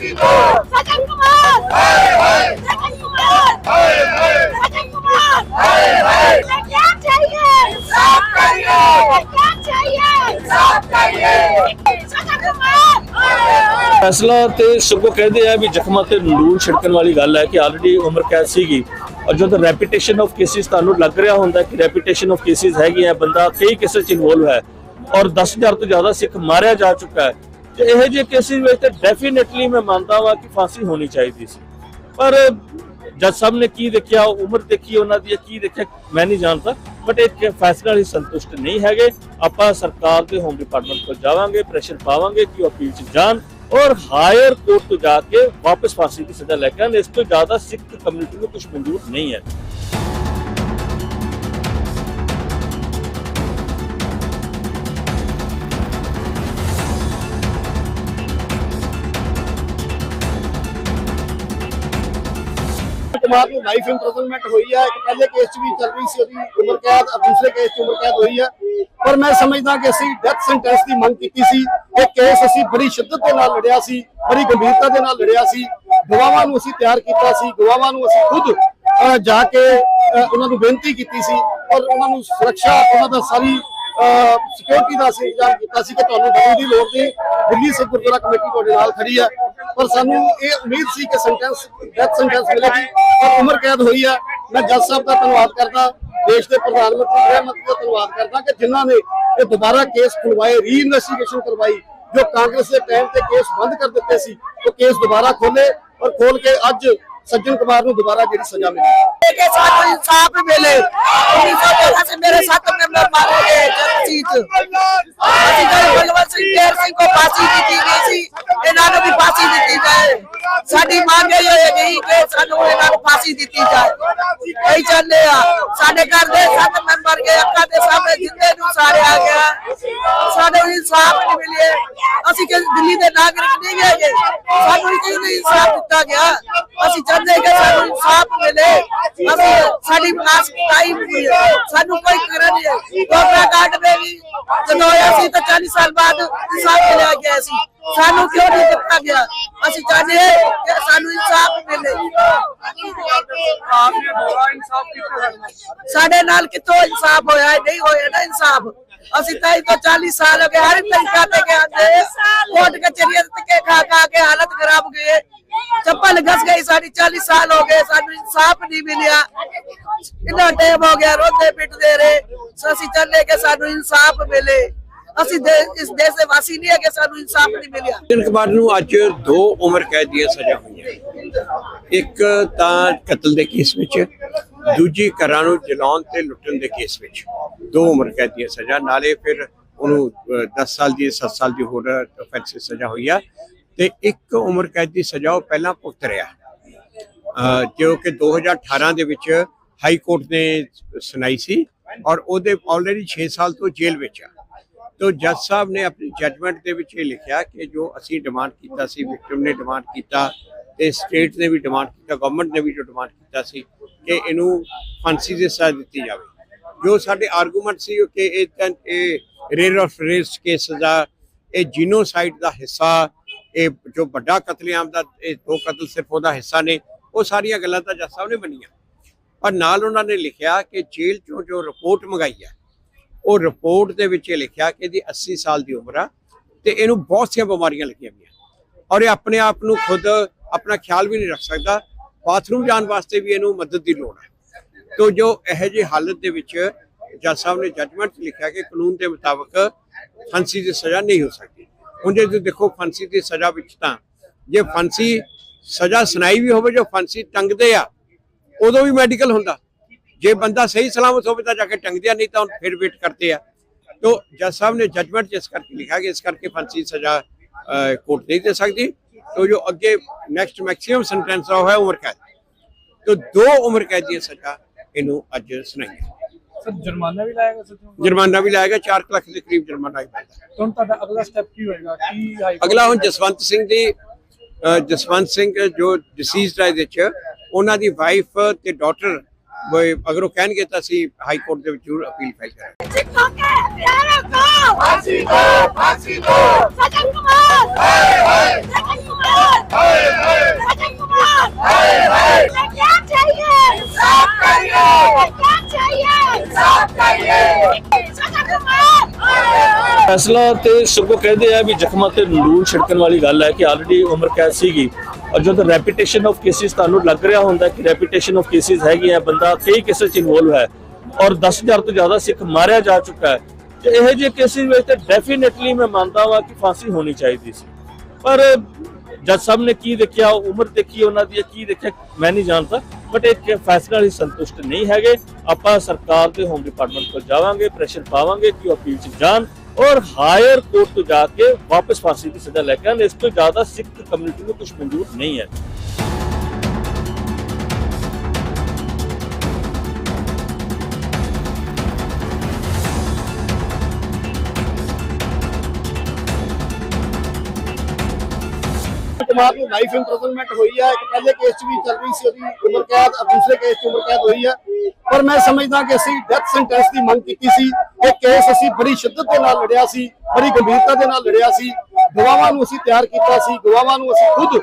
फांसी दो सजन कुमार हाय हाय सजन कुमार हाय हाय सजन कुमार हाय हाय हमें क्या चाहिए इंसाफ चाहिए। हमें क्या चाहिए इंसाफ चाहिए। सजन कुमार ਫੈਸਲਾ ਤੇ ਸਗੋਂ ਕਹਿੰਦੇ ਆ ਵੀ ਜ਼ਖਮਾਂ ਤੇ ਲੂਣ ਛਿੜਕਣ ਵਾਲੀ ਗੱਲ ਹੈ ਕਿ ਆਲਰੇਡੀ ਉਮਰ ਕੈਦ ਸੀਗੀ ਔਰ ਜਦੋਂ ਰੈਪੀਟੇਸ਼ਨ ਆਫ ਕੇਸਿਸ ਤੁਹਾਨੂੰ ਲੱਗ ਰਿਹਾ ਹੁੰਦਾ ਕਿ ਰੈਪੀਟੇਸ਼ਨ ਆਫ ਕੇਸਿਸ ਹੈਗੇ ਆ ਬੰਦਾ ਕਈ ਕੇਸਿਸ ਚ ਇਨਵੋਲਵ ਹੈ ਔਰ 10000 ਤੋਂ ਜ਼ਿਆਦਾ ਸਿੱਖ ਮਾਰਿਆ ਜਾ ਚੁੱਕਾ ਹੈ ਤੇ ਇਹੋ ਜਿਹੇ ਕੇਸਿਸ ਵਿੱਚ ਤੇ ਡੈਫੀਨਿਟਲੀ ਮੈਂ ਮੰਨਦਾ ਵਾਂ ਕਿ ਫਾਂਸੀ ਹੋਣੀ ਚਾਹੀਦੀ ਸੀ। ਪਰ ਜੱਜ ਸਾਹਿਬ ਨੇ ਕੀ ਦੇਖਿਆ, ਉਮਰ ਦੇਖੀ ਉਹਨਾਂ ਦੀ, ਕੀ ਦੇਖਿਆ, ਮੈਂ ਨਹੀਂ ਜਾਣਦਾ। ਬਟ ਇਹ ਫੈਸਲਾ ਲਈ ਸੰਤੁਸ਼ਟ ਨਹੀਂ ਹੈਗੇ। ਆਪਾਂ ਸਰਕਾਰ ਤੇ ਹੋਮ ਡਿਪਾਰਟਮੈਂਟ ਕੋਲ ਜਾਵਾਂਗੇ ਪ੍ਰੈਸ਼ਰ ਪਾਵਾਂਗੇ ਕਿ ਉਹ ਅਪੀਲ 'ਚ ਜਾਣ ਔਰ ਹਾਇਰ ਕੋਰਟ ਤੋਂ ਜਾ ਕੇ ਵਾਪਸ ਫਾਂਸੀ ਦੀ ਸਜ਼ਾ ਲੈ ਕੇ ਆਉਣ। ਇਸ ਤੋਂ ਜ਼ਿਆਦਾ ਸਿੱਖ ਕਮਿਊਨਿਟੀ ਨੂੰ ਕੁਝ ਮਨਜ਼ੂਰ ਨਹੀਂ ਹੈ। ਕੁਮਾਰ ਨੂੰ ਲਾਈਫ ਇੰਪ੍ਰਿਜ਼ਨਮੈਂਟ ਹੋਈ ਹੈ ਇੱਕ ਪਹਿਲੇ ਕੇਸ 'ਚ ਵੀ ਚੱਲ ਰਹੀ ਸੀ ਉਹਦੀ ਉਮਰ ਕੈਦ ਦੂਸਰੇ ਕੇਸ 'ਚ ਉਮਰ ਕੈਦ ਹੋਈ ਹੈ ਪਰ ਮੈਂ ਸਮਝਦਾ ਕਿ ਅਸੀਂ ਡੈਥ ਸੈਂਟੈਂਸ ਦੀ ਮੰਗ ਕੀਤੀ ਸੀ। ਇਹ ਕੇਸ ਅਸੀਂ ਬੜੀ ਸ਼ਿੱਦਤ ਦੇ ਨਾਲ ਲੜਿਆ ਸੀ, ਬੜੀ ਗੰਭੀਰਤਾ ਦੇ ਨਾਲ ਲੜਿਆ ਸੀ। ਗਵਾਹਾਂ ਨੂੰ ਅਸੀਂ ਤਿਆਰ ਕੀਤਾ ਸੀ, ਗਵਾਹਾਂ ਨੂੰ ਅਸੀਂ ਖੁਦ ਜਾ ਕੇ ਉਹਨਾਂ ਨੂੰ ਬੇਨਤੀ ਕੀਤੀ ਸੀ ਔਰ ਉਹਨਾਂ ਨੂੰ ਸੁਰੱਖਿਆ, ਉਹਨਾਂ ਦਾ ਸਾਰੀ ਸਿਕਿਉਰਿਟੀ ਦਾ ਅਸੀਂ ਇੰਤਜ਼ਾਮ ਕੀਤਾ ਸੀ ਕਿ ਤੁਹਾਨੂੰ ਡਰੀ ਦੀ ਲੋੜ ਨਹੀਂ ਦਿੱਲੀ ਸਿੱਖ ਗੁਰਦੁਆਰਾ ਕਮੇਟੀ ਤੁਹਾਡੇ ਨਾਲ ਖੜੀ ਹੈ। ਪਰ ਸਾਨੂੰ ਇਹ ਉਮੀਦ ਸੀ ਕਿ ਸੈਂਟੈਂਸ ਡੈਥ ਸੈਂਟੈਂਸ ਮਿਲੇਗੀ ਔਰ ਉਮਰ ਕੈਦ ਹੋਈ ਹੈ। ਮੈਂ ਜੱਜ ਸਾਹਿਬ ਦਾ ਧੰਨਵਾਦ ਕਰਦਾ, ਦੇਸ਼ ਦੇ ਪ੍ਰਧਾਨ ਮੰਤਰੀ ਗ੍ਰਹਿ ਮੰਤਰੀ ਦਾ ਧੰਨਵਾਦ ਕਰਦਾ ਕਿ ਜਿਨ੍ਹਾਂ ਨੇ ਇਹ ਦੁਬਾਰਾ ਕੇਸ ਖੁਲਵਾਏ ਰੀ ਇਨਵੈਸਟੀਗੇਸ਼ਨ ਕਰਵਾਈ, ਜੋ ਕਾਂਗਰਸ ਦੇ ਟਾਈਮ ਤੇ ਕੇਸ ਬੰਦ ਕਰ ਦਿੱਤੇ ਸੀ, ਉਹ ਕੇਸ ਦੁਬਾਰਾ ਖੋਲੇ ਔਰ ਖੋਲ ਕੇ ਅੱਜ ਸੱਜਣ ਕੁਮਾਰ ਨੂੰ ਦੁਬਾਰਾ ਜਿਹੜੀ ਸਜ਼ਾ ਮਿਲੀ। के साथ इंसाफ मिले उन्नीस सौ तेरह से मेरे सात मेंबर मारे गए जगजीत अधिकारी भगवत सिंह केर सिंह को फांसी दी थी गई थी ਇਹਨਾਂ ਨੂੰ ਵੀ ਫਾਂਸੀ ਦਿੱਤੀ ਜਾਏ ਸਾਡੀ ਮੰਗ ਇਹ ਹੋਏਗੀ ਕਿ ਸਾਨੂੰ ਇਹਨਾਂ ਨੂੰ ਫਾਂਸੀ ਦਿੱਤੀ ਜਾਏ ਕਈ ਚੱਲੇ ਆ ਸਾਡੇ ਘਰ ਦੇ ਸੱਤ ਮੈਂਬਰ ਗਏ ਅੱਖਾਂ ਦੇ ਸਾਹਮਣੇ ਜਿੰਦੇ ਨੂੰ ਸਾੜਿਆ ਗਿਆ ਸਾਨੂੰ ਇਨਸਾਫ ਨਹੀਂ ਮਿਲਿਆ ਅਸੀਂ ਕਿ ਦਿੱਲੀ ਦੇ ਨਾਗਰਿਕ ਨਹੀਂ ਹੈਗੇ ਸਾਨੂੰ ਕੋਈ ਨਹੀਂ ਇਨਸਾਫ ਦਿੱਤਾ ਗਿਆ ਅਸੀਂ ਚਾਹੁੰਦੇ ਕਿ ਸਾਨੂੰ ਇਨਸਾਫ ਮਿਲੇ ਅਸੀਂ ਸਾਡੀ ਆਸ ਟਾਈਮ ਹੋਈ ਹੈ। ਸਾਨੂੰ ਕੋਈ ਕਰਨ ਨਹੀਂ ਕੋਬਰਾ ਕਾਰਡ ਦੇ ਵੀ ਜਦੋਂ ਹੋਇਆ ਤਾਂ 40 ਸਾਲ ਬਾਅਦ ਇਨਸਾਫ ਮਿਲਿਆ ਗਿਆ ਸੀ। ਸਾਨੂੰ ਕਿਉਂ ਨਹੀਂ ਦਿੱਤਾ ਗਿਆ? ਅਸੀਂ ਚਾਹੁੰਦੇ ਹਾਂ ਕਿ ਸਾਨੂੰ ਇਨਸਾਫ ਮਿਲੇ। ਸਾਡੇ ਨਾਲ ਕਿੱਥੋਂ ਇਨਸਾਫ ਹੋਇਆ ਨਹੀਂ ਹੋਇਆ ਨਾ ਇਨਸਾਫ। ਅਸੀਂ ਤਾਂ ਇਹ ਤੋਂ 40 ਸਾਲ ਹੋ ਗਏ, ਹਰ ਤਰੀਕਾ ਤੇ ਗਏ ਆਂਦੇ ਕੋਰਟ ਕਚਰੀਆਂ ਤੇ ਖਾ ਖਾ ਕੇ ਹਾਲਤ ਖਰਾਬ ਗਏ। ਚੱਪਲ ਘਸ ਗਈ ਸਾਡੀ 40 ਸਾਲ ਹੋ ਗਏ ਸਾਨੂੰ ਇਨਸਾਫ ਨਹੀਂ ਮਿਲਿਆ। ਇੰਨਾ ਟਾਈਮ ਹੋ ਗਿਆ ਰੋਂਦੇ ਪਿੱਟਦੇ ਰਹੇ। ਅਸੀਂ ਚਾਹੁੰਦੇ ਕਿ ਸਾਨੂੰ ਇਨਸਾਫ ਮਿਲੇ। ਅਸੀਂ ਇਸ ਦੇਸ਼ ਦੇ ਵਾਸੀ ਨਹੀਂ ਹੈ ਕਿ ਸਾਨੂੰ ਇਨਸਾਫ ਨਹੀਂ ਮਿਲਿਆ। ਦਿਨ ਕੁਮਾਰ ਨੂੰ ਅੱਜ ਦੋ ਉਮਰ ਕੈਦ ਦੀਆਂ ਸਜ਼ਾ ਹੋਈਆਂ। ਇੱਕ ਤਾਂ ਕਤਲ ਦੇ ਕੇਸ ਵਿੱਚ ਦੂਜੀ ਘਰਾਂ ਨੂੰ ਜਲਾਉਣ ਤੇ ਲੁੱਟਣ ਦੇ ਕੇਸ ਵਿੱਚ। ਦੋ ਉਮਰ ਕੈਦ ਦੀਆਂ ਸਜ਼ਾ ਨਾਲੇ ਫਿਰ ਉਹਨੂੰ ਅਹ, 10 ਸਾਲ ਦੀ 7 ਸਾਲ ਦੀ ਹੋਰ offense ਸਜ਼ਾ ਹੋਈ ਆ। ਤੇ ਇੱਕ ਉਮਰ ਕੈਦ ਦੀ ਸਜ਼ਾ ਉਹ ਪਹਿਲਾਂ ਭੁਗਤ ਰਿਹਾ। ਜੋ ਕਿ 2018 ਦੇ ਵਿੱਚ ਹਾਈ ਕੋਰਟ ਨੇ ਸੁਣਾਈ ਸੀ ਔਰ ਉਹਦੇ ਆਲਰੇਡੀ 6 ਸਾਲ ਤੋਂ ਜੇਲ੍ਹ ਵਿੱਚ ਆ। ਤੋ ਜੱਜ ਸਾਹਿਬ ਨੇ ਆਪਣੀ ਜੱਜਮੈਂਟ ਦੇ ਵਿੱਚ ਇਹ ਲਿਖਿਆ ਕਿ ਜੋ ਅਸੀਂ ਡਿਮਾਂਡ ਕੀਤਾ ਸੀ ਵਿਕਟਮ ਨੇ ਡਿਮਾਂਡ ਕੀਤਾ ਤੇ ਸਟੇਟ ਨੇ ਵੀ ਡਿਮਾਂਡ ਕੀਤਾ ਗਵਰਨਮੈਂਟ ਨੇ ਵੀ ਜੋ ਡਿਮਾਂਡ ਕੀਤਾ ਸੀ ਕਿ ਇਹਨੂੰ ਫਾਂਸੀ ਦੀ ਸਜ਼ਾ ਦਿੱਤੀ ਜਾਵੇ। ਜੋ ਸਾਡੇ ਆਰਗੂਮੈਂਟ ਸੀ ਕਿ ਇਹ ਤਾਂ ਇਹ ਰੇਰ ਆਫ ਰੇਸ ਕੇ ਸਜ਼ਾ ਇਹ ਜੀਨੋਸਾਈਡ ਦਾ ਹਿੱਸਾ ਇਹ ਜੋ ਵੱਡਾ ਕਤਲੇਆਮ ਦਾ, ਇਹ ਦੋ ਕਤਲ ਸਿਰਫ ਉਹਦਾ ਹਿੱਸਾ ਨੇ, ਉਹ ਸਾਰੀਆਂ ਗੱਲਾਂ ਤਾਂ ਜੱਜ ਸਾਹਿਬ ਨੇ ਮੰਨੀਆਂ। ਪਰ ਨਾਲ ਉਹਨਾਂ ਨੇ ਲਿਖਿਆ ਕਿ ਜੇਲ੍ਹ ਚੋਂ ਜੋ ਰਿਪੋਰਟ ਮੰਗਾਈ ਹੈ, ਉਹ ਰਿਪੋਰਟ ਦੇ ਵਿੱਚ ਇਹ ਲਿਖਿਆ ਕਿ ਇਹਦੀ 80 ਸਾਲ ਦੀ ਉਮਰ ਆ ਤੇ ਇਹਨੂੰ ਬਹੁਤ ਸੀਆਂ ਬਿਮਾਰੀਆਂ ਲੱਗੀਆਂ ਹੋਈਆਂ। ਔਰ ਇਹ ਆਪਣੇ ਆਪ ਨੂੰ ਖੁਦ ਆਪਣਾ ਖਿਆਲ ਵੀ ਨਹੀਂ ਰੱਖ ਸਕਦਾ, ਬਾਥਰੂਮ ਜਾਣ ਵਾਸਤੇ ਵੀ ਇਹਨੂੰ ਮਦਦ ਦੀ ਲੋੜ ਹੈ। ਤੋ ਜੋ ਇਹੋ ਜਿਹੀ ਹਾਲਤ ਦੇ ਵਿੱਚ ਜੱਜ ਸਾਹਿਬ ਨੇ ਜੱਜਮੈਂਟ ਲਿਖਿਆ ਕਿ ਕਾਨੂੰਨ ਦੇ ਮੁਤਾਬਕ ਫਾਂਸੀ ਦੀ ਸਜ਼ਾ ਨਹੀਂ ਹੋ ਸਕਦੀ। ਹੁਣ ਜੇ ਤੁਸੀਂ ਦੇਖੋ ਫਾਂਸੀ ਦੀ ਸਜ਼ਾ ਵਿੱਚ ਤਾਂ, ਜੇ ਫਾਂਸੀ ਸਜ਼ਾ ਸੁਣਾਈ ਵੀ ਹੋਵੇ, ਜੋ ਫਾਂਸੀ ਟੰਗਦੇ ਆ, ਉਦੋਂ ਵੀ ਮੈਡੀਕਲ ਹੁੰਦਾ। ਜੇ ਬੰਦਾ ਸਹੀ ਸਲਾਮਤ ਹੋਵੇ ਤਾਂ ਜਾ ਕੇ ਟੰਗਦੇ ਆ ਨਹੀਂ ਤਾਂ ਹੁਣ ਫਿਰ ਵੇਟ ਕਰਦੇ ਆ। ਤੋ ਜੱਜ ਸਾਹਿਬ ਨੇ ਜਜਮੈਂਟ ਇਸ ਕਰਕੇ ਲਿਖਿਆ ਕਿ ਇਸ ਕਰਕੇ ਫਾਂਸੀ ਦੀ ਸਜ਼ਾ ਕੋਰਟ ਨਹੀਂ ਦੇ ਸਕਦੀ। ਤੋ ਜੋ ਅੱਗੇ ਨੈਕਸਟ ਮੈਕਸਿਮਮ ਸੈਂਟੈਂਸ ਆ ਉਹ ਉਮਰ ਕੈਦ। ਤੋ ਦੋ ਉਮਰ ਕੈਦ ਦੀ ਸਜ਼ਾ ਇਹਨੂੰ ਅੱਜ ਸੁਣਾਈ ਸਰ ਜੁਰਮਾਨਾ ਵੀ ਲਾਏਗਾ ਸਰ ਜੁਰਮਾਨਾ ਵੀ ਲਾਏਗਾ 4 ਲੱਖ ਦੇ ਕਰੀਬ ਜੁਰਮਾਨਾ ਹੀ ਪੈਂਦਾ ਹੁਣ ਤੁਹਾਡਾ ਅਗਲਾ ਸਟੈਪ ਕੀ ਹੋਏਗਾ? ਕੀ ਅਗਲਾ ਹੁਣ ਜਸਵੰਤ ਸਿੰਘ ਦੀ ਜਸਵੰਤ ਸਿੰਘ ਜੋ ਡਿਸੀਜ਼ਡ ਹੈ ਇਹਦੇ ਚ ਉਹਨਾਂ ਦੀ ਵਾਈਫ ਤੇ ਡਾਟਰ ਅਗਰ ਉਹ ਕਹਿਣਗੇ ਤਾਂ ਅਸੀਂ ਹਾਈ ਕੋਰਟ ਦੇ ਵਿੱਚ ਜ਼ਰੂਰ ਅਪੀਲ ਫਾਈਲ ਕਰਾਂਗੇ। ਫਾਂਸੀ ਦੋ ਫਾਂਸੀ ਦੋ। ਸਜਨ ਕੁਮਾਰ। ਹਾਏ ਹਾਏ। ਫੈਸਲਾ ਤੇ ਸਗੋਂ ਕਹਿੰਦੇ ਆ ਵੀ ਜ਼ਖਮਾਂ ਤੇ ਲੂਣ ਛਿੜਕਣ ਵਾਲੀ ਗੱਲ ਹੈ ਕਿ ਆਲਰੇਡੀ ਉਮਰ ਕੈਦ ਸੀਗੀ। ਔਰ ਜਦੋਂ ਰੈਪੀਟੇਸ਼ਨ ਆਫ ਕੇਸਿਸ ਤੁਹਾਨੂੰ ਲੱਗ ਰਿਹਾ ਹੁੰਦਾ ਕਿ ਰੈਪੀਟੇਸ਼ਨ ਆਫ ਕੇਸਿਸ ਹੈਗੀ ਹੈ, ਬੰਦਾ ਕਈ ਕੇਸਿਸ ਚ ਇਨਵੋਲਵ ਹੈ ਔਰ 10000 ਤੋਂ ਜ਼ਿਆਦਾ ਸਿੱਖ ਮਾਰਿਆ ਜਾ ਚੁੱਕਾ ਹੈ, ਤੇ ਇਹੋ ਜਿਹੇ ਕੇਸਿਸ ਵਿੱਚ ਤੇ ਡੈਫੀਨਿਟਲੀ ਮੈਂ ਮੰਨਦਾ ਹਾਂ ਕਿ ਫਾਂਸੀ ਹੋਣੀ ਚਾਹੀਦੀ ਸੀ। ਪਰ ਜੱਜ ਸਾਹਿਬ ਨੇ ਕੀ ਦੇਖਿਆ, ਉਮਰ ਦੇਖੀ ਉਹਨਾਂ ਦੀ ਕੀ ਦੇਖਿਆ, ਮੈਂ ਨਹੀਂ ਜਾਣਦਾ ਬਟ ਇਹ ਫੈਸਲਾ ਲਈ ਸੰਤੁਸ਼ਟ ਨਹੀਂ ਹੈਗੇ। ਆਪਾਂ ਸਰਕਾਰ ਦੇ ਹੋਮ ਡਿਪਾਰਟਮੈਂਟ ਕੋਲ ਜਾਵਾਂਗੇ ਪ੍ਰੈਸ਼ਰ ਪਾਵਾਂਗੇ ਕਿ ਉਹ ਅਪੀਲ ਚ ਜਾਣ ਔਰ ਹਾਇਰ ਕੋਰਟ ਤੋਂ ਜਾ ਕੇ ਵਾਪਸ ਫਾਂਸੀ ਦੀ ਸਜ਼ਾ ਲੈ ਕੇ ਆਉਣ। ਇਸ ਤੋਂ ਜ਼ਿਆਦਾ ਸਿੱਖ ਕਮਿਊਨਿਟੀ ਨੂੰ ਕੁਝ ਮਨਜ਼ੂਰ ਨਹੀਂ ਹੈ। ਕੁਮਾਰ ਨੂੰ ਲਾਈਫ ਇੰਪ੍ਰਿਜ਼ਨਮੈਂਟ ਹੋਈ ਹੈ ਇੱਕ ਪਹਿਲੇ ਕੇਸ 'ਚ ਵੀ ਚੱਲ ਰਹੀ ਸੀ, ਉਹਦੀ ਉਮਰ ਕੈਦ ਅਬ ਦੂਸਰੇ ਕੇਸ 'ਚ ਉਮਰ ਕੈਦ ਹੋਈ ਹੈ ਪਰ ਮੈਂ ਸਮਝਦਾ ਕਿ ਅਸੀਂ ਡੈਥ ਸੈਂਟੈਂਸ ਦੀ ਮੰਗ ਕੀਤੀ ਸੀ, ਇਹ ਕੇਸ ਅਸੀਂ ਬੜੀ ਸ਼ਿੱਦਤ ਦੇ ਨਾਲ ਲੜਿਆ ਸੀ, ਬੜੀ ਗੰਭੀਰਤਾ ਦੇ ਨਾਲ ਲੜਿਆ ਸੀ। ਗਵਾਹਾਂ ਨੂੰ ਅਸੀਂ ਤਿਆਰ ਕੀਤਾ ਸੀ, ਗਵਾਹਾਂ ਨੂੰ ਅਸੀਂ ਖੁਦ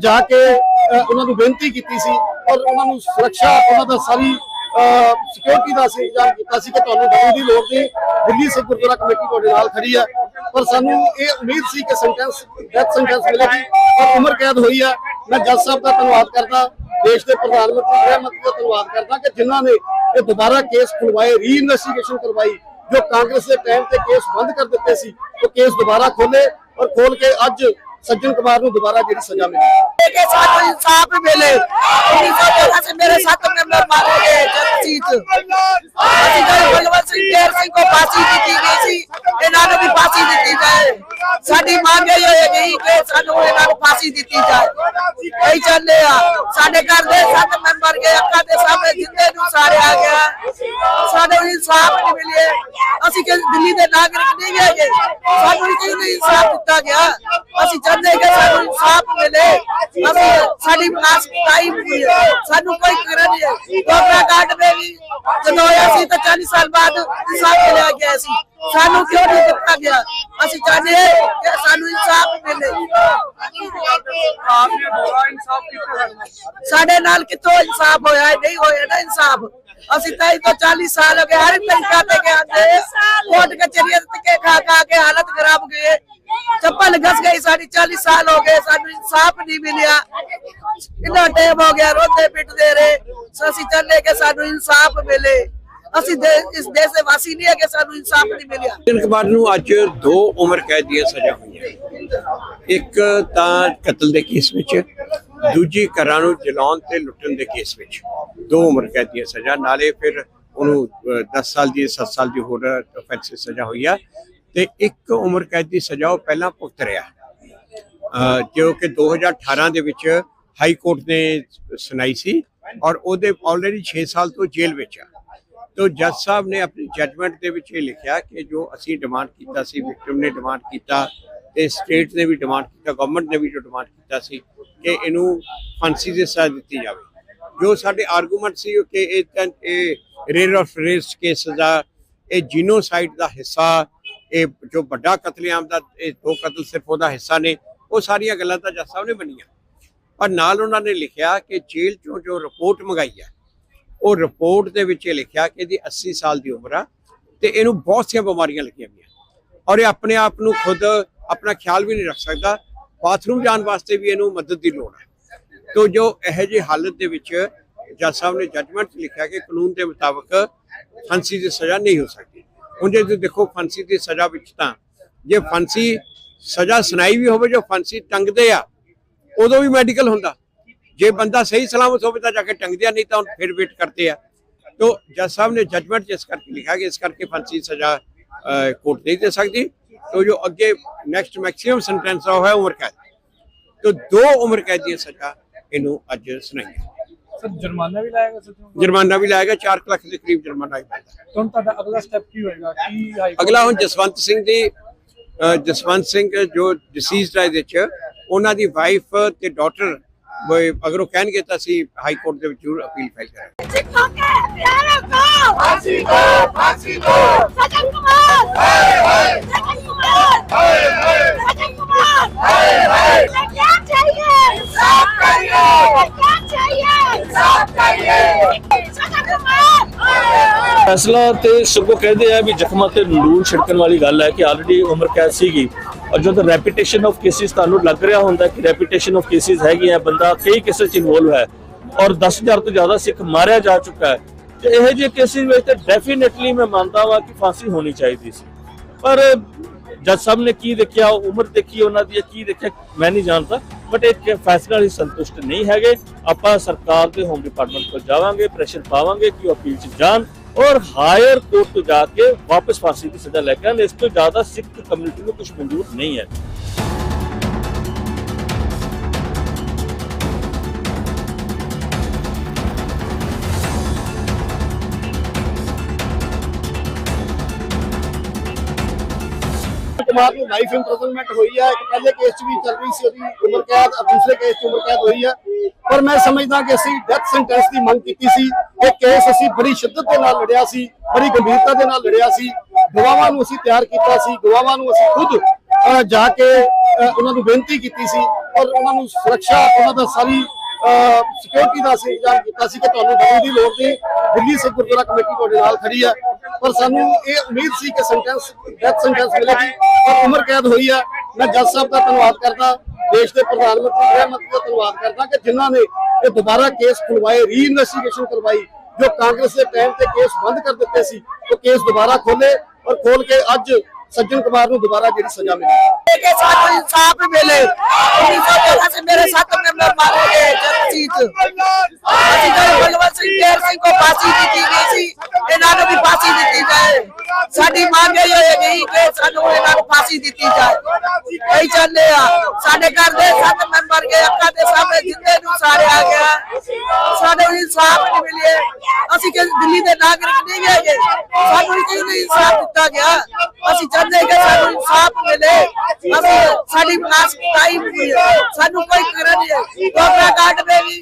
ਜਾ ਕੇ ਉਹਨਾਂ ਨੂੰ ਬੇਨਤੀ ਕੀਤੀ ਸੀ ਔਰ ਉਹਨਾਂ ਨੂੰ ਸੁਰੱਖਿਆ, ਉਹਨਾਂ ਦਾ ਸਾਰੀ ਸਿਕਿਉਰਿਟੀ ਦਾ ਅਸੀਂ ਇੰਤਜ਼ਾਮ ਕੀਤਾ ਸੀ ਕਿ ਤੁਹਾਨੂੰ ਡਰਨ ਦੀ ਲੋੜ ਨਹੀਂ, ਦਿੱਲੀ ਸਿੱਖ ਗੁਰਦੁਆਰਾ ਕਮੇਟੀ ਤੁਹਾਡੇ ਨਾਲ ਖੜੀ ਹੈ ਪਰ ਸਾਨੂੰ ਇਹ ਉਮੀਦ ਸੀ ਕਿ ਸੈਂਟੈਂਸ ਡੈਥ ਸੈਂਟੈਂਸ ਮਿਲੇਗੀ। ਪਰ ਉਮਰ ਕੈਦ ਹੋਈ ਹੈ ਮੈਂ ਜੱਜ ਸਾਹਿਬ ਦਾ ਧੰਨਵਾਦ ਕਰਦਾ। ਦੇਸ਼ ਦੇ ਪ੍ਰਧਾਨ ਮੰਤਰੀ, ਗ੍ਰਹਿ ਮੰਤਰੀ ਦਾ ਧੰਨਵਾਦ ਕਰਦਾ ਕਿ ਜਿਨ੍ਹਾਂ ਨੇ ਇਹ ਦੁਬਾਰਾ ਕੇਸ ਖੁਲਵਾਏ ਰੀ ਇਨਵੈਸਟੀਗੇਸ਼ਨ ਕਰਵਾਈ, ਜੋ ਕਾਂਗਰਸ ਦੇ ਟਾਈਮ ਤੇ ਕੇਸ ਬੰਦ ਕਰ ਦਿੱਤੇ ਸੀ, ਉਹ ਕੇਸ ਦੁਬਾਰਾ ਖੋਲੇ ਔਰ ਖੋਲ ਕੇ ਅੱਜ ਸੱਜਣ ਕੁਮਾਰ ਨੂੰ ਦੁਬਾਰਾ ਜਿਹੜੀ ਸਜ਼ਾ ਮਿਲੀ के साथ इंसाफ मिले उन्नीस सौ चौरासी मेरे सात मेंबर मारे गए जनजीत ਅਸੀਂ ਤਾਂ ਭਗਵਤ ਸਿੰਘ ਕੇਰ ਸਿੰਘ ਕੋ ਫਾਂਸੀ ਦਿੱਤੀ ਗਈ ਸੀ ਇਹਨਾਂ ਨੂੰ ਵੀ ਫਾਂਸੀ ਦਿੱਤੀ ਜਾਏ ਸਾਡੀ ਮੰਗ ਇਹ ਹੈਗੀ ਕਿ ਸਾਨੂੰ ਇਹਨਾਂ ਨੂੰ ਫਾਂਸੀ ਦਿੱਤੀ ਜਾਏ ਇਹੀ ਚਾਹੁੰਦੇ ਆ ਸਾਡੇ ਘਰ ਦੇ ਸੱਤ ਮੈਂਬਰ ਗਏ ਅੱਖਾਂ ਦੇ ਸਾਹਮਣੇ ਜਿੰਦੇ ਨੂੰ ਸਾੜਿਆ ਗਿਆ ਸਾਨੂੰ ਇਨਸਾਫ ਨਹੀਂ ਮਿਲਿਆ ਅਸੀਂ ਕਿ ਦਿੱਲੀ ਦੇ ਨਾਗਰਿਕ ਨਹੀਂ ਹੈਗੇ ਸਾਨੂੰ ਕੋਈ ਨਹੀਂ ਇਨਸਾਫ ਦਿੱਤਾ ਗਿਆ ਅਸੀਂ ਚਾਹੁੰਦੇ ਕਿ ਸਾਨੂੰ ਇਨਸਾਫ ਮਿਲੇ। ਅਸੀਂ ਸਾਡੀ ਬਨਾਸ ਟਾਈਮ ਦੀ ਸਾਨੂੰ ਕੋਈ ਕਰਾ ਨਹੀਂ ਦੋਬਰਾ ਕਾਟ ਦੇ ਵੀ ਜਦੋਂ ਸੀ ਤਾਂ 40 ਸਾਲ ਬਾਅਦ ਇਨਸਾਫ ਮਿਲਿਆ ਗਿਆ ਸੀ ਸਾਨੂੰ ਕਿਉਂ ਨਹੀਂ ਦਿੱਤਾ ਗਿਆ? ਅਸੀਂ ਚਾਹੁੰਦੇ ਹਾਂ ਕਿ ਸਾਨੂੰ ਇਨਸਾਫ ਮਿਲੇ। ਸਾਡੇ ਨਾਲ ਕਿਥੋਂ ਇਨਸਾਫ ਹੋਇਆ ਨਹੀਂ ਹੋਇਆ ਨਾ ਇਨਸਾਫ। ਅਸੀਂ ਤਾਂ ਤੋਂ 40 ਸਾਲ ਹੋ ਗਏ, ਹਰ ਤਰੀਕਾ ਤੇ ਗਏ ਆਂਦੇ ਕੋਟ ਕਚਰੀਆਂ ਕੇ ਖਾ ਖਾ ਕੇ ਹਾਲਤ ਖਰਾਬ ਗਏ ਚੱਪਲ ਘਸ ਗਈ ਸਾਡੀ 40 ਸਾਲ ਹੋ ਗਏ ਸਾਨੂੰ ਇਨਸਾਫ ਨਹੀਂ ਮਿਲਿਆ। ਇੰਨਾ ਟਾਈਮ ਹੋ ਗਿਆ ਰੋਂਦੇ ਪਿੱਟਦੇ ਰਹੇ। ਅਸੀਂ ਚਾਹੁੰਦੇ ਕਿ ਸਾਨੂੰ ਇਨਸਾਫ ਮਿਲੇ। ਅਸੀਂ ਇਸ ਦੇਸ਼ ਦੇ ਵਾਸੀ ਨਹੀਂ ਹੈ ਕਿ ਸਾਨੂੰ ਇਨਸਾਫ ਨਹੀਂ ਮਿਲਿਆ। ਸੱਜਣ ਨੂੰ ਅੱਜ ਦੋ ਉਮਰ ਕੈਦ ਦੀਆਂ ਸਜ਼ਾ ਹੋਈਆਂ। ਇੱਕ ਤਾਂ ਕਤਲ ਦੇ ਕੇਸ ਵਿੱਚ ਦੂਜੀ ਘਰਾਂ ਨੂੰ ਜਲਾਉਣ ਤੇ ਲੁੱਟਣ ਦੇ ਕੇਸ ਵਿੱਚ। ਦੋ ਉਮਰ ਕੈਦ ਦੀਆਂ ਸਜ਼ਾ ਨਾਲੇ ਫਿਰ ਉਹਨੂੰ ਅਹ, 10 ਸਾਲ ਦੀ 7 ਸਾਲ ਦੀ ਹੋਰ ਅਫੈਂਸ ਸਜ਼ਾ ਹੋਈ ਆ। ਤੇ ਇੱਕ ਉਮਰ ਕੈਦ ਦੀ ਸਜ਼ਾ ਉਹ ਪਹਿਲਾਂ ਭੁਗਤ ਰਿਹਾ। ਜੋ ਕਿ 2018 ਦੇ ਵਿੱਚ ਹਾਈ ਕੋਰਟ ਨੇ ਸੁਣਾਈ ਸੀ ਔਰ ਉਹਦੇ ਆਲਰੇਡੀ 6 ਸਾਲ ਤੋਂ ਜੇਲ੍ਹ ਵਿੱਚ ਆ। ਤੋ ਜੱਜ ਸਾਹਿਬ ਨੇ ਆਪਣੀ ਜੱਜਮੈਂਟ ਦੇ ਵਿੱਚ ਇਹ ਲਿਖਿਆ ਕਿ ਜੋ ਅਸੀਂ ਡਿਮਾਂਡ ਕੀਤਾ ਸੀ ਵਿਕਟਮ ਨੇ ਡਿਮਾਂਡ ਕੀਤਾ ਤੇ ਸਟੇਟ ਨੇ ਵੀ ਡਿਮਾਂਡ ਕੀਤਾ ਗਵਰਨਮੈਂਟ ਨੇ ਵੀ ਜੋ ਡਿਮਾਂਡ ਕੀਤਾ ਸੀ ਕਿ ਇਹਨੂੰ ਫਾਂਸੀ ਦੀ ਸਜ਼ਾ ਦਿੱਤੀ ਜਾਵੇ। ਜੋ ਸਾਡੇ ਆਰਗੂਮੈਂਟ ਸੀ ਕਿ ਇਹ ਇਹ ਰੇਰ ਆਫ ਰੇਸ ਕੇ ਸਜ਼ਾ ਇਹ ਜੀਨੋਸਾਈਡ ਦਾ ਹਿੱਸਾ ਇਹ ਜੋ ਵੱਡਾ ਕਤਲੇਆਮ ਦਾ, ਇਹ ਦੋ ਕਤਲ ਸਿਰਫ ਉਹਦਾ ਹਿੱਸਾ ਨੇ, ਉਹ ਸਾਰੀਆਂ ਗੱਲਾਂ ਤਾਂ ਜੱਜ ਸਾਹਿਬ ਨੇ ਮੰਨੀਆਂ। ਪਰ ਨਾਲ ਉਹਨਾਂ ਨੇ ਲਿਖਿਆ ਕਿ ਜੇਲ੍ਹ ਚੋਂ ਜੋ ਰਿਪੋਰਟ ਮੰਗਾਈ ਹੈ, ਉਹ ਰਿਪੋਰਟ ਦੇ ਵਿੱਚ ਇਹ ਲਿਖਿਆ ਕਿ ਇਹਦੀ 80 ਸਾਲ ਦੀ ਉਮਰ ਆ ਤੇ ਇਹਨੂੰ ਬਹੁਤ ਸਾਰੀਆਂ ਬਿਮਾਰੀਆਂ ਲੱਗੀਆਂ ਹੋਈਆਂ। ਔਰ ਇਹ ਆਪਣੇ ਆਪ ਨੂੰ ਖੁਦ ਆਪਣਾ ਖਿਆਲ ਵੀ ਨਹੀਂ ਰੱਖ ਸਕਦਾ, ਬਾਥਰੂਮ ਜਾਣ ਵਾਸਤੇ ਵੀ ਇਹਨੂੰ ਮਦਦ ਦੀ ਲੋੜ ਹੈ। ਤੋ ਜੋ ਇਹੋ ਜਿਹੀ ਹਾਲਤ ਦੇ ਵਿੱਚ ਜੱਜ ਸਾਹਿਬ ਨੇ ਜੱਜਮੈਂਟ ਲਿਖਿਆ ਕਿ ਕਾਨੂੰਨ ਦੇ ਮੁਤਾਬਕ ਫਾਂਸੀ ਦੀ ਸਜ਼ਾ ਨਹੀਂ ਹੋ ਸਕਦੀ। ਹੁਣ ਜੇ ਤੁਸੀਂ ਦੇਖੋ ਫਾਂਸੀ ਦੀ ਸਜ਼ਾ ਵਿੱਚ ਤਾਂ, ਜੇ ਫਾਂਸੀ ਸਜ਼ਾ ਸੁਣਾਈ ਵੀ ਹੋਵੇ, ਜੋ ਫਾਂਸੀ ਟੰਗਦੇ ਆ, ਉਦੋਂ ਵੀ ਮੈਡੀਕਲ ਹੁੰਦਾ। ਜੇ ਬੰਦਾ ਸਹੀ ਸਲਾਮਤ ਹੋਵੇ ਤਾਂ ਜਾ ਕੇ ਟੰਗਦੇ ਆ, ਨਹੀਂ ਤਾਂ ਫਿਰ ਵੇਟ ਕਰਦੇ ਆ। ਤੋ ਜੱਜ ਸਾਹਿਬ ਨੇ ਜਜਮੈਂਟ ਜਿਸ ਕਰਕੇ ਲਿਖਿਆ ਕਿ ਇਸ ਕਰਕੇ ਫਾਂਸੀ ਸਜ਼ਾ ਕੋਰਟ ਨਹੀਂ ਦੇ ਸਕਦੀ। ਤੋ ਜੋ ਅੱਗੇ ਨੈਕਸਟ ਮੈਕਸਿਮਮ ਸੈਂਟੈਂਸ ਆ ਉਹ ਹੈ ਉਮਰ ਕੈਦ। ਤੋ ਦੋ ਉਮਰ ਕੈਦ ਦੀ ਸਜ਼ਾ ਇਹਨੂੰ ਅੱਜ ਸੁਣਾਈ ਸਰ ਜੁਰਮਾਨਾ ਵੀ ਲਾਏਗਾ ਸਰ ਜੁਰਮਾਨਾ ਵੀ ਲਾਏਗਾ 4 ਲੱਖ ਦੇ ਕਰੀਬ ਜੁਰਮਾਨਾ ਹੀ ਪੈਂਦਾ ਹੁਣ ਤੁਹਾਡਾ ਅਗਲਾ ਸਟੈਪ ਕੀ ਹੋਏਗਾ? ਕੀ ਅਗਲਾ ਹੁਣ ਜਸਵੰਤ ਸਿੰਘ ਦੀ ਜਸਵੰਤ ਸਿੰਘ ਜੋ ਡਿਸੀਜ਼ਡ ਹੈ ਦੇ ਚ ਉਹਨਾਂ ਦੀ ਵਾਈਫ ਤੇ ਡਾਟਰ ਅਗਰ ਉਹ ਕਹਿਣਗੇ ਤਾਂ ਅਸੀਂ ਹਾਈ ਕੋਰਟ ਦੇ ਵਿੱਚ ਜ਼ਰੂਰ ਅਪੀਲ ਫਾਈਲ ਕਰਾਂਗੇ। ਫਾਂਸੀ ਦੋ ਫਾਂਸੀ ਦੋ ਫੈਸਲਾ ਤੇ ਸਗੋਂ ਕਹਿੰਦੇ ਆ ਵੀ ਜ਼ਖਮਾਂ ਤੇ ਲੂਣ ਛਿੜਕਣ ਵਾਲੀ ਗੱਲ ਹੈ ਕਿ ਆਲਰੇਡੀ ਉਮਰ ਕੈਦ ਸੀਗੀ। ਔਰ ਜਦੋਂ ਰੈਪੀਟੇਸ਼ਨ ਆਫ ਕੇਸਿਸ ਤੁਹਾਨੂੰ ਲੱਗ ਰਿਹਾ ਹੁੰਦਾ ਕਿ ਰੈਪੀਟੇਸ਼ਨ ਆਫ ਕੇਸਿਸ ਹੈਗੀਆਂ ਬੰਦਾ ਕਈ ਕੇਸਿਸ ਚ ਇਨਵੋਲਵ ਹੈ ਔਰ 10000 ਤੋਂ ਜ਼ਿਆਦਾ ਸਿੱਖ ਮਾਰਿਆ ਜਾ ਚੁੱਕਾ ਹੈ। ਤੇ ਇਹੋ ਜਿਹੇ ਕੇਸਿਸ ਵਿੱਚ ਤਾਂ ਡੈਫੀਨਿਟਲੀ ਮੈਂ ਮੰਨਦਾ ਵਾਂ ਕਿ ਫਾਂਸੀ ਹੋਣੀ ਚਾਹੀਦੀ ਸੀ। ਪਰ ਜੱਜ ਸਾਹਿਬ ਨੇ ਕੀ ਦੇਖਿਆ, ਉਮਰ ਦੇਖੀ ਉਹਨਾਂ ਦੀ ਕੀ ਦੇਖਿਆ, ਮੈਂ ਨਹੀਂ ਜਾਣਦਾ। ਬਟ ਇਹ ਫੈਸਲਾ ਲਈ ਸੰਤੁਸ਼ਟ ਨਹੀਂ ਹੈਗੇ। ਆਪਾਂ ਸਰਕਾਰ ਤੇ ਹੋਮ ਡਿਪਾਰਟਮੈਂਟ ਕੋਲ ਜਾਵਾਂਗੇ ਪ੍ਰੈਸ਼ਰ ਪਾਵਾਂਗੇ ਕਿ ਉਹ ਅਪੀਲ 'ਚ ਜਾਣ। ਔਰ ਹਾਇਰ ਕੋਰਟ ਤੋਂ ਜਾ ਕੇ ਵਾਪਸ ਫਾਂਸੀ ਦੀ ਸਜ਼ਾ ਲੈ ਕੇ ਆਉਣ ਇਸ ਤੋਂ ਜ਼ਿਆਦਾ ਸਿੱਖ ਕਮਿਊਨਿਟੀ ਨੂੰ ਕੁਝ ਮਨਜ਼ੂਰ ਨਹੀਂ ਹੈ। ਕੁਮਾਰ ਨੂੰ ਲਾਈਫ ਇੰਪ੍ਰਿਜ਼ਨਮੈਂਟ ਹੋਈ ਹੈ ਇੱਕ ਪਹਿਲੇ ਕੇਸ 'ਚ ਵੀ ਚੱਲ ਰਹੀ ਸੀ, ਉਹਦੀ ਉਮਰ ਕੈਦ ਦੂਸਰੇ ਕੇਸ 'ਚ ਉਮਰ ਕੈਦ ਹੋਈ ਹੈ ਪਰ ਮੈਂ ਸਮਝਦਾ ਕਿ ਅਸੀਂ ਡੈਥ ਸੈਂਟੈਂਸ ਦੀ ਮੰਗ ਕੀਤੀ ਸੀ, ਇਹ ਕੇਸ ਅਸੀਂ ਬੜੀ ਸ਼ਿੱਦਤ ਦੇ ਨਾਲ ਲੜਿਆ ਸੀ, ਬੜੀ ਗੰਭੀਰਤਾ ਦੇ ਨਾਲ ਲੜਿਆ ਸੀ। ਗਵਾਹਾਂ ਨੂੰ ਅਸੀਂ ਤਿਆਰ ਕੀਤਾ ਸੀ, ਗਵਾਹਾਂ ਨੂੰ ਅਸੀਂ ਖੁਦ ਜਾ ਕੇ ਉਹਨਾਂ ਨੂੰ ਬੇਨਤੀ ਕੀਤੀ ਸੀ, ਔਰ ਉਹਨਾਂ ਨੂੰ ਸੁਰੱਖਿਆ, ਉਹਨਾਂ ਦਾ ਸਾਰੀ ਸਿਕਿਉਰਿਟੀ ਦਾ ਅਸੀਂ ਇੰਤਜ਼ਾਮ ਕੀਤਾ ਸੀ ਕਿ ਤੁਹਾਨੂੰ ਡਰੀ ਦੀ ਲੋੜ ਨਹੀਂ। ਦਿੱਲੀ ਸਿੱਖ ਗੁਰਦੁਆਰਾ ਕਮੇਟੀ ਤੁਹਾਡੇ ਨਾਲ ਖੜੀ ਹੈ ਪਰ ਸਾਨੂੰ ਇਹ ਉਮੀਦ ਸੀ ਕਿ ਸੈਂਟੈਂਸ ਡੈਥ ਸੈਂਟੈਂਸ ਮਿਲੇਗੀ। ਪਰ ਉਮਰ ਕੈਦ ਹੋਈ ਹੈ ਮੈਂ ਜੱਜ ਸਾਹਿਬ ਦਾ ਧੰਨਵਾਦ ਕਰਦਾ। ਦੇਸ਼ ਦੇ ਪ੍ਰਧਾਨ ਮੰਤਰੀ, ਗ੍ਰਹਿ ਮੰਤਰੀ ਦਾ ਧੰਨਵਾਦ ਕਰਦਾ ਕਿ ਜਿਨ੍ਹਾਂ ਨੇ ਇਹ ਦੁਬਾਰਾ ਕੇਸ ਖੁਲਵਾਏ ਰੀ ਇਨਵੈਸਟੀਗੇਸ਼ਨ ਕਰਵਾਈ, ਜੋ ਕਾਂਗਰਸ ਦੇ ਟਾਈਮ ਤੇ ਕੇਸ ਬੰਦ ਕਰ ਦਿੱਤੇ ਸੀ, ਉਹ ਕੇਸ ਦੁਬਾਰਾ ਖੋਲੇ ਔਰ ਖੋਲ ਕੇ ਅੱਜ ਸੱਜਣ ਕੁਮਾਰ ਨੂੰ ਦੁਬਾਰਾ ਜਿਹੜੀ ਸਜ਼ਾ ਮਿਲੇ। ਕਿ ਸਾਨੂੰ ਇਨਸਾਫ ਮਿਲੇ। ਇਨਸਾਫ ਸੇ ਮੇਰੇ ਸਾਥ ਮੈਂਬਰ ਮਾਰੇ ਗਏ ਜਗਜੀਤ। ਅਸੀਂ ਜਦੋਂ ਭਗਵੰਤ ਸਿੰਘ ਦੇਰ ਸਿੰਘ ਕੋ ਫਾਂਸੀ ਦਿੱਤੀ ਗਈ ਸੀ। ਇਹਨਾਂ ਨੂੰ ਵੀ ਫਾਂਸੀ ਦਿੱਤੀ ਜਾਏ। ਸਾਡੀ ਮੰਗ ਇਹ ਹੈ ਕਿ ਸਾਨੂੰ ਇਹਨਾਂ ਨੂੰ ਫਾਂਸੀ ਦਿੱਤੀ ਜਾਏ। ਕਈ ਚੱਲੇ ਆ। ਸਾਡੇ ਘਰ ਦੇ ਸੱਤ ਮੈਂਬਰ ਗਏ, ਅੱਖਾਂ ਦੇ ਸਾਹਮਣੇ ਜਿੰਦੇ ਨੂੰ ਸਾਰੇ ਆ ਗਿਆ। ਸਾਡੇ ਇਨਸਾਫ ਨਹੀਂ ਮਿਲੇ ਅਸੀਂ ਕਿ ਦਿੱਲੀ ਦੇ ਨਾਗਰਿਕ ਨਹੀਂ ਹੈਗੇ। ਸਾਨੂੰ ਕੋਈ ਇਨਸਾਫ ਦਿੱਤਾ ਗਿਆ? ਅਸੀਂ ਚਾਹੁੰਦੇ ਕਿ ਸਾਨੂੰ ਇਨਸਾਫ ਮਿਲੇ ਅਸੀਂ ਸਾਡੀ ਮਾਸ ਕਾਈ ਸਾਨੂੰ ਕੋਈ ਕਰਨ ਨਹੀਂ ਕੋਬਰਾ ਕਾਟ ਦੇ ਵੀ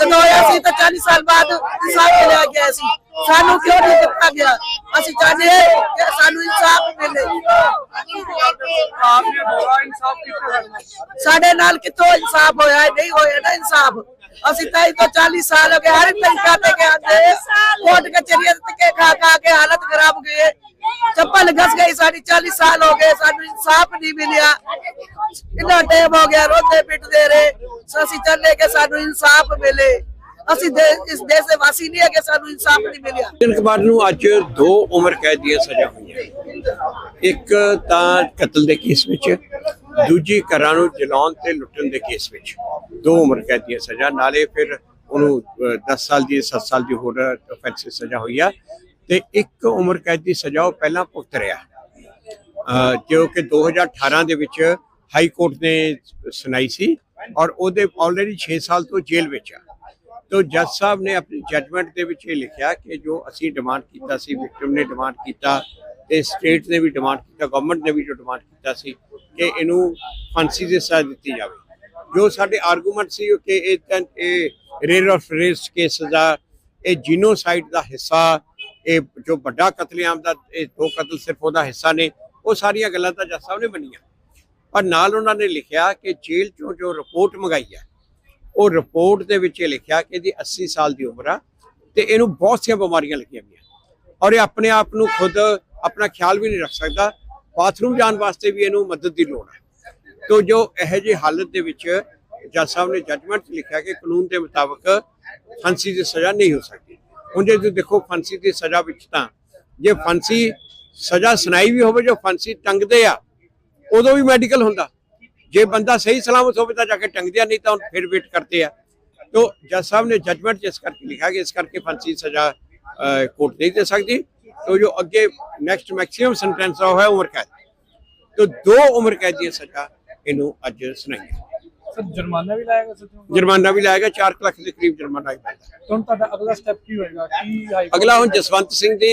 ਜਦੋਂ ਅਸੀਂ ਤਾਂ 40 ਸਾਲ ਬਾਅਦ ਇਨਸਾਫ ਮਿਲਿਆ ਗਿਆ ਸੀ। ਸਾਨੂੰ ਕਿਉਂ ਨਹੀਂ ਦਿੱਤਾ ਗਿਆ? ਅਸੀਂ ਚਾਹੁੰਦੇ ਹਾਂ ਕਿ ਸਾਨੂੰ ਇਨਸਾਫ ਮਿਲੇ। ਸਾਡੇ ਨਾਲ ਕਿਤੋਂ ਇਨਸਾਫ ਹੋਇਆ ਨਹੀਂ ਹੋਇਆ ਨਾ ਇਨਸਾਫ। ਅਸੀਂ ਤਾਂ ਇਹ ਤੋਂ 40 ਸਾਲ ਹੋ ਗਏ ਹਰ ਤਰੀਕਾ ਤੇ ਗਏ ਆਂਦੇ ਕੋਟ ਕਚਰੀਆਂ ਤੇ ਖਾ ਖਾ ਕੇ ਹਾਲਤ ਖਰਾਬ ਗਏ ਚੱਪਲ ਘਸ ਗਈ, ਸਾਡੀ 40 ਸਾਲ ਹੋ ਗਏ, ਸਾਨੂੰ ਇਨਸਾਫ ਨਹੀਂ ਮਿਲਿਆ। ਇੰਨਾ ਟਾਈਮ ਹੋ ਗਿਆ, ਰੋਂਦੇ ਪਿੱਟਦੇ ਰਹੇ। ਸੋ ਅਸੀਂ ਚਾਹੁੰਦੇ ਕਿ ਸਾਨੂੰ ਇਨਸਾਫ ਅਸੀਂ ਦੇ- ਇਸ ਦੇਸ਼ ਦੇ ਵਾਸੀ ਨਹੀਂ ਹੈ ਕਿ ਸਾਨੂੰ ਇਨਸਾਫ ਨਹੀਂ ਮਿਲਿਆ। ਸੱਜਣ ਕੁਮਾਰ ਨੂੰ ਅੱਜ ਦੋ ਉਮਰ ਕੈਦ ਦੀਆਂ ਸਜ਼ਾ ਹੋਈਆਂ। ਇੱਕ ਤਾਂ ਕਤਲ ਦੇ ਕੇਸ ਵਿੱਚ, ਦੂਜੀ ਘਰਾਂ ਨੂੰ ਜਲਾਉਣ ਤੇ ਲੁੱਟਣ ਦੇ ਕੇਸ ਵਿੱਚ। ਦੋ ਉਮਰ ਕੈਦ ਦੀਆਂ ਸਜ਼ਾ, ਨਾਲੇ ਫਿਰ ਉਹਨੂੰ 10 ਸਾਲ ਦੀ 7 ਸਾਲ ਦੀ ਹੋਰ offensive ਸਜ਼ਾ ਹੋਈ ਆ। ਤੇ ਇੱਕ ਉਮਰ ਕੈਦ ਦੀ ਸਜ਼ਾ ਉਹ ਪਹਿਲਾਂ ਭੁਗਤ ਰਿਹਾ। ਜੋ ਕਿ 2018 ਦੇ ਵਿੱਚ ਹਾਈ ਕੋਰਟ ਨੇ ਸੁਣਾਈ ਸੀ ਔਰ ਉਹਦੇ ਆਲਰੇਡੀ 6 ਸਾਲ ਤੋਂ ਜੇਲ੍ਹ ਵਿੱਚ ਆ। ਤੋ ਜੱਜ ਸਾਹਿਬ ਨੇ ਆਪਣੀ ਜੱਜਮੈਂਟ ਦੇ ਵਿੱਚ ਇਹ ਲਿਖਿਆ ਕਿ ਜੋ ਅਸੀਂ ਡਿਮਾਂਡ ਕੀਤਾ ਸੀ ਵਿਕਟਮ ਨੇ ਡਿਮਾਂਡ ਕੀਤਾ ਤੇ ਸਟੇਟ ਨੇ ਵੀ ਡਿਮਾਂਡ ਕੀਤਾ ਗਵਰਨਮੈਂਟ ਨੇ ਵੀ ਜੋ ਡਿਮਾਂਡ ਕੀਤਾ ਸੀ ਕਿ ਇਹਨੂੰ ਫਾਂਸੀ ਦੀ ਸਜ਼ਾ ਦਿੱਤੀ ਜਾਵੇ। ਜੋ ਸਾਡੇ ਆਰਗੂਮੈਂਟ ਸੀ ਕਿ ਇਹ ਤਾਂ ਇਹ ਰੇਰ ਆਫ ਰੇਸ ਕੇ ਸਜ਼ਾ ਇਹ ਜੀਨੋਸਾਈਡ ਦਾ ਹਿੱਸਾ ਇਹ ਜੋ ਵੱਡਾ ਕਤਲੇਆਮ ਦਾ, ਇਹ ਦੋ ਕਤਲ ਸਿਰਫ ਉਹਦਾ ਹਿੱਸਾ ਨੇ, ਉਹ ਸਾਰੀਆਂ ਗੱਲਾਂ ਤਾਂ ਜੱਜ ਸਾਹਿਬ ਨੇ ਮੰਨੀਆਂ। ਪਰ ਨਾਲ ਉਹਨਾਂ ਨੇ ਲਿਖਿਆ ਕਿ ਜੇਲ੍ਹ ਚੋਂ ਜੋ ਰਿਪੋਰਟ ਮੰਗਾਈ ਹੈ, ਉਹ ਰਿਪੋਰਟ ਦੇ ਵਿੱਚ ਇਹ ਲਿਖਿਆ ਕਿ ਇਹਦੀ 80 ਸਾਲ ਦੀ ਉਮਰ ਆ ਤੇ ਇਹਨੂੰ ਬਹੁਤ ਸਾਰੀਆਂ ਬਿਮਾਰੀਆਂ ਲੱਗੀਆਂ ਹੋਈਆਂ। ਔਰ ਇਹ ਆਪਣੇ ਆਪ ਨੂੰ ਖੁਦ ਆਪਣਾ ਖਿਆਲ ਵੀ ਨਹੀਂ ਰੱਖ ਸਕਦਾ, ਬਾਥਰੂਮ ਜਾਣ ਵਾਸਤੇ ਵੀ ਇਹਨੂੰ ਮਦਦ ਦੀ ਲੋੜ ਹੈ ਤੋ ਜੋ ਇਹੋ ਜਿਹੀ ਹਾਲਤ ਦੇ ਵਿੱਚ ਜੱਜ ਸਾਹਿਬ ਨੇ ਜੱਜਮੈਂਟ ਲਿਖਿਆ ਕਿ ਕਾਨੂੰਨ ਦੇ ਮੁਤਾਬਕ ਫਾਂਸੀ ਦੀ ਸਜ਼ਾ ਨਹੀਂ ਹੋ ਸਕਦੀ। ਹੁਣ ਜੇ ਤੁਸੀਂ ਦੇਖੋ ਫਾਂਸੀ ਦੀ ਸਜ਼ਾ ਵਿੱਚ ਤਾਂ, ਜੇ ਫਾਂਸੀ ਸਜ਼ਾ ਸੁਣਾਈ ਵੀ ਹੋਵੇ, ਜੋ ਫਾਂਸੀ ਟੰਗਦੇ ਆ, ਉਦੋਂ ਵੀ ਮੈਡੀਕਲ ਹੁੰਦਾ। ਜੇ ਬੰਦਾ ਸਹੀ ਸਲਾਮਤ ਹੋਵੇ ਤਾਂ ਜਾ ਕੇ ਟੰਗਦੇ ਆ, ਨਹੀਂ ਤਾਂ ਫਿਰ ਵੇਟ ਕਰਤੇ ਆ। ਤੋ ਜੱਜ ਸਾਹਿਬ ਨੇ ਜੱਜਮੈਂਟ ਜਿਸ ਕਰਕੇ ਲਿਖਿਆ ਕਿ ਇਸ ਕਰਕੇ ਫਾਂਸੀ ਦੀ ਸਜ਼ਾ ਕੋਰਟ ਨਹੀਂ ਦੇ ਸਕਦੀ। ਤੋ ਜੋ ਅੱਗੇ ਨੈਕਸਟ ਮੈਕਸਿਮਮ ਸੈਂਟੈਂਸ ਆ ਉਹ ਹੈ ਉਮਰ ਕੈਦ। ਤੋ ਦੋ ਉਮਰ ਕੈਦ ਦੀ ਸਜ਼ਾ ਇਹਨੂੰ ਅੱਜ ਸੁਣਾਈ ਸਰ ਜੁਰਮਾਨਾ ਵੀ ਲਾਏਗਾ ਸਰ ਜੁਰਮਾਨਾ ਵੀ ਲਾਏਗਾ 4 ਲੱਖ ਦੇ ਕਰੀਬ ਜੁਰਮਾਨਾ ਹੀ ਪਏਗਾ ਹੁਣ ਤੁਹਾਡਾ ਅਗਲਾ ਸਟੈਪ ਕੀ ਹੋਏਗਾ? ਕੀ ਅਗਲਾ ਹੁਣ ਜਸਵੰਤ ਸਿੰਘ ਦੀ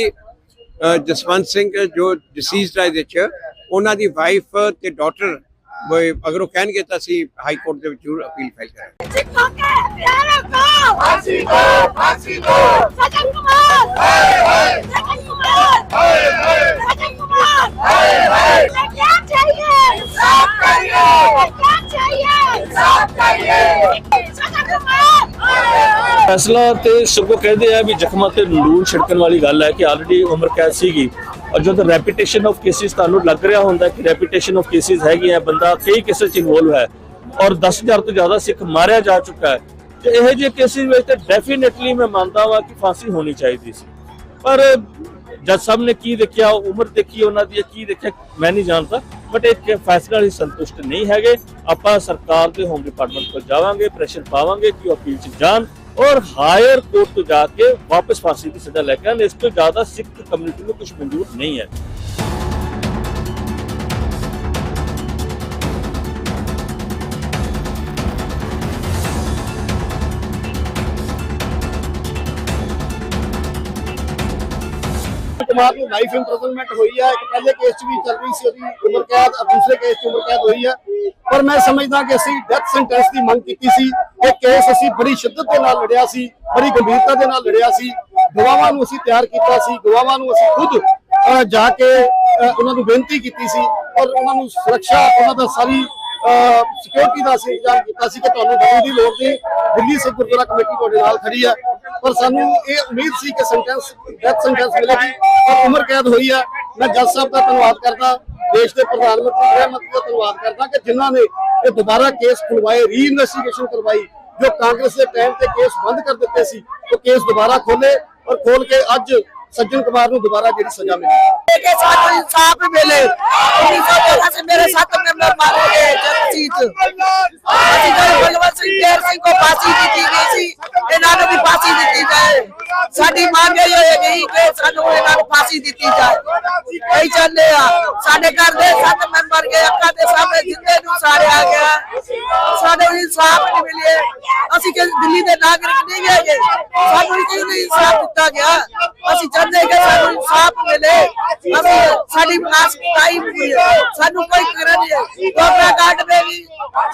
ਜਸਵੰਤ ਸਿੰਘ ਜੋ ਡਿਸੀਜ਼ਡ ਹੈ ਇਹਦੇ ਚ ਉਹਨਾਂ ਦੀ ਵਾਈਫ ਤੇ ਡਾਟਰ ਅਗਰ ਉਹ ਕਹਿਣਗੇ ਤਾਂ ਅਸੀਂ ਹਾਈ ਕੋਰਟ ਦੇ ਵਿੱਚ ਜ਼ਰੂਰ ਅਪੀਲ ਫਾਈਲ ਕਰਾਂਗੇ। ਫਾਂਸੀ ਦੋ ਫਾਂਸੀ ਦੋ ਸਜਨ ਕੁਮਾਰ। ਹਾਏ ਹਾਏ। ਫੈਸਲਾ ਤੇ ਸਗੋਂ ਕਹਿੰਦੇ ਆ ਵੀ ਜ਼ਖਮਾਂ ਤੇ ਲੂਣ ਛਿੜਕਣ ਵਾਲੀ ਗੱਲ ਹੈ ਕਿ ਆਲਰੇਡੀ ਉਮਰ ਕੈਦ ਸੀਗੀ। ਔਰ ਜਦੋਂ ਰੈਪੀਟੇਸ਼ਨ ਆਫ ਕੇਸਿਸ ਤੁਹਾਨੂੰ ਲੱਗ ਰਿਹਾ ਹੁੰਦਾ ਕਿ ਰੈਪੀਟੇਸ਼ਨ ਆਫ ਕੇਸਿਸ ਹੈਗੀ ਹੈ ਬੰਦਾ ਕਈ ਕੇਸਾਂ 'ਚ ਇਨਵੋਲਵ ਹੈ ਔਰ 10000 ਤੋਂ ਜ਼ਿਆਦਾ ਸਿੱਖ ਮਾਰਿਆ ਜਾ ਚੁੱਕਾ ਹੈ। ਤੇ ਇਹੋ ਜਿਹੇ ਕੇਸਿਸ ਵਿੱਚ ਤਾਂ ਡੈਫੀਨਿਟਲੀ ਮੈਂ ਮੰਨਦਾ ਹਾਂ ਕਿ ਫਾਂਸੀ ਹੋਣੀ ਚਾਹੀਦੀ ਸੀ। ਪਰ ਜੱਜ ਸਾਹਿਬ ਨੇ ਕੀ ਦੇਖਿਆ, ਉਮਰ ਦੇਖੀ ਉਹਨਾਂ ਦੀ ਕੀ ਦੇਖਿਆ, ਮੈਂ ਨਹੀਂ ਜਾਣਦਾ ਬਟ ਇਹ ਫੈਸਲਾ ਲਈ ਸੰਤੁਸ਼ਟ ਨਹੀਂ ਹੈਗੇ। ਆਪਾਂ ਸਰਕਾਰ ਦੇ ਹੋਮ ਡਿਪਾਰਟਮੈਂਟ ਕੋਲ ਜਾਵਾਂਗੇ ਪ੍ਰੈਸ਼ਰ ਪਾਵਾਂਗੇ ਕਿ ਉਹ ਅਪੀਲ 'ਚ ਜਾਣ ਔਰ ਹਾਇਰ ਕੋਰਟ ਤੋਂ ਜਾ ਕੇ ਵਾਪਸ ਫਾਂਸੀ ਦੀ ਸਜ਼ਾ ਲੈ ਕੇ ਆਉਣ। ਇਸ ਤੋਂ ਜ਼ਿਆਦਾ ਸਿੱਖ ਕਮਿਊਨਿਟੀ ਨੂੰ ਕੁਝ ਮਨਜ਼ੂਰ ਨਹੀਂ ਹੈ। ਕੁਮਾਰ ਨੂੰ ਲਾਈਫ ਇੰਪ੍ਰਿਜ਼ਨਮੈਂਟ ਹੋਈ ਹੈ ਇੱਕ ਪਹਿਲੇ ਕੇਸ 'ਚ ਵੀ ਚੱਲ ਰਹੀ ਸੀ, ਉਹਦੀ ਉਮਰ ਕੈਦ ਦੂਸਰੇ ਕੇਸ 'ਚ ਉਮਰ ਕੈਦ ਹੋਈ ਹੈ ਪਰ ਮੈਂ ਸਮਝਦਾ ਕਿ ਅਸੀਂ ਡੈਥ ਸੈਂਟੈਂਸ ਦੀ ਮੰਗ ਕੀਤੀ ਸੀ। ਇਹ ਕੇਸ ਅਸੀਂ ਬੜੀ ਸ਼ਿੱਦਤ ਦੇ ਨਾਲ ਲੜਿਆ ਸੀ, ਬੜੀ ਗੰਭੀਰਤਾ ਦੇ ਨਾਲ ਲੜਿਆ ਸੀ। ਗਵਾਹਾਂ ਨੂੰ ਅਸੀਂ ਤਿਆਰ ਕੀਤਾ ਸੀ, ਗਵਾਹਾਂ ਨੂੰ ਅਸੀਂ ਖੁਦ ਜਾ ਕੇ ਉਹਨਾਂ ਨੂੰ ਬੇਨਤੀ ਕੀਤੀ ਸੀ ਔਰ ਉਹਨਾਂ ਨੂੰ ਸੁਰੱਖਿਆ, ਉਹਨਾਂ ਦਾ ਸਾਰੀ ਸਿਕਿਉਰਿਟੀ ਦਾ ਅਸੀਂ ਇੰਤਜ਼ਾਮ ਕੀਤਾ ਸੀ ਕਿ ਤੁਹਾਨੂੰ ਦਵਾਈ ਦੀ ਲੋੜ ਨਹੀਂ ਦਿੱਲੀ ਸਿੱਖ ਗੁਰਦੁਆਰਾ ਕਮੇਟੀ ਤੁਹਾਡੇ ਨਾਲ ਖੜੀ ਹੈ ਪਰ ਸਾਨੂੰ ਇਹ ਉਮੀਦ ਸੀ ਕਿ ਸੈਂਟੈਂਸ ਡੈਥ ਸੈਂਟੈਂਸ ਮਿਲੇਗੀ। ਔਰ ਉਮਰ ਕੈਦ ਹੋਈ ਹੈ ਮੈਂ ਜੱਜ ਸਾਹਿਬ ਦਾ ਧੰਨਵਾਦ ਕਰਦਾ, ਦੇਸ਼ ਦੇ ਪ੍ਰਧਾਨ ਮੰਤਰੀ ਗ੍ਰਹਿ ਮੰਤਰੀ ਦਾ ਧੰਨਵਾਦ ਕਰਦਾ ਕਿ ਜਿਨ੍ਹਾਂ ਨੇ ਇਹ ਦੁਬਾਰਾ ਕੇਸ ਖੁਲਵਾਏ ਰੀ ਇਨਵੈਸਟੀਗੇਸ਼ਨ ਕਰਵਾਈ, ਜੋ ਕਾਂਗਰਸ ਦੇ ਟਾਈਮ ਤੇ ਕੇਸ ਬੰਦ ਕਰ ਦਿੱਤੇ ਸੀ, ਉਹ ਕੇਸ ਦੁਬਾਰਾ ਖੋਲੇ ਔਰ ਖੋਲ ਕੇ ਅੱਜ ਸੱਜਣ ਕੁਮਾਰ ਨੂੰ ਦੁਬਾਰਾ ਜਿਹੜੀ ਸਜ਼ਾ ਮਿਲੇ। ਸਾਡੀ ਮੰਗ ਇਹ ਹੈ ਕਿ ਸਾਨੂੰ ਇਹਨਾਂ ਨੂੰ ਫਾਂਸੀ ਦਿੱਤੀ ਜਾਏ। ਕਈ ਚੱਲੇ ਆ। ਸਾਡੇ ਘਰ ਦੇ ਸੱਤ ਮੈਂਬਰ ਗਏ, ਅੱਖਾਂ ਦੇ ਸਾਹਮਣੇ ਜਿੰਦੇ ਨੂੰ ਸਾਰੇ ਆ ਗਿਆ। ਸਾਡੇ ਇਨਸਾਫ ਨਹੀਂ ਮਿਲੇ ਅਸੀਂ ਕਿ ਦਿੱਲੀ ਦੇ ਨਾਗਰਿਕ ਨਹੀਂ ਹੈਗੇ। ਸਾਨੂੰ ਕਿਸੇ ਨੇ ਇਨਸਾਫ ਦਿੱਤਾ ਗਿਆ। ਅਸੀਂ ਚਾਹੁੰਦੇ ਕਿ ਸਾਨੂੰ ਇਨਸਾਫ ਮਿਲੇ। ਅਸੀਂ ਸਾਡੀ ਵਿਕਾਸ ਕਾਈ ਹੋਈ ਸਾਨੂੰ ਕੋਈ ਕਰਨ ਨਹੀਂ ਕੋਬਰਾ ਕਾਟ ਦੇ ਵੀ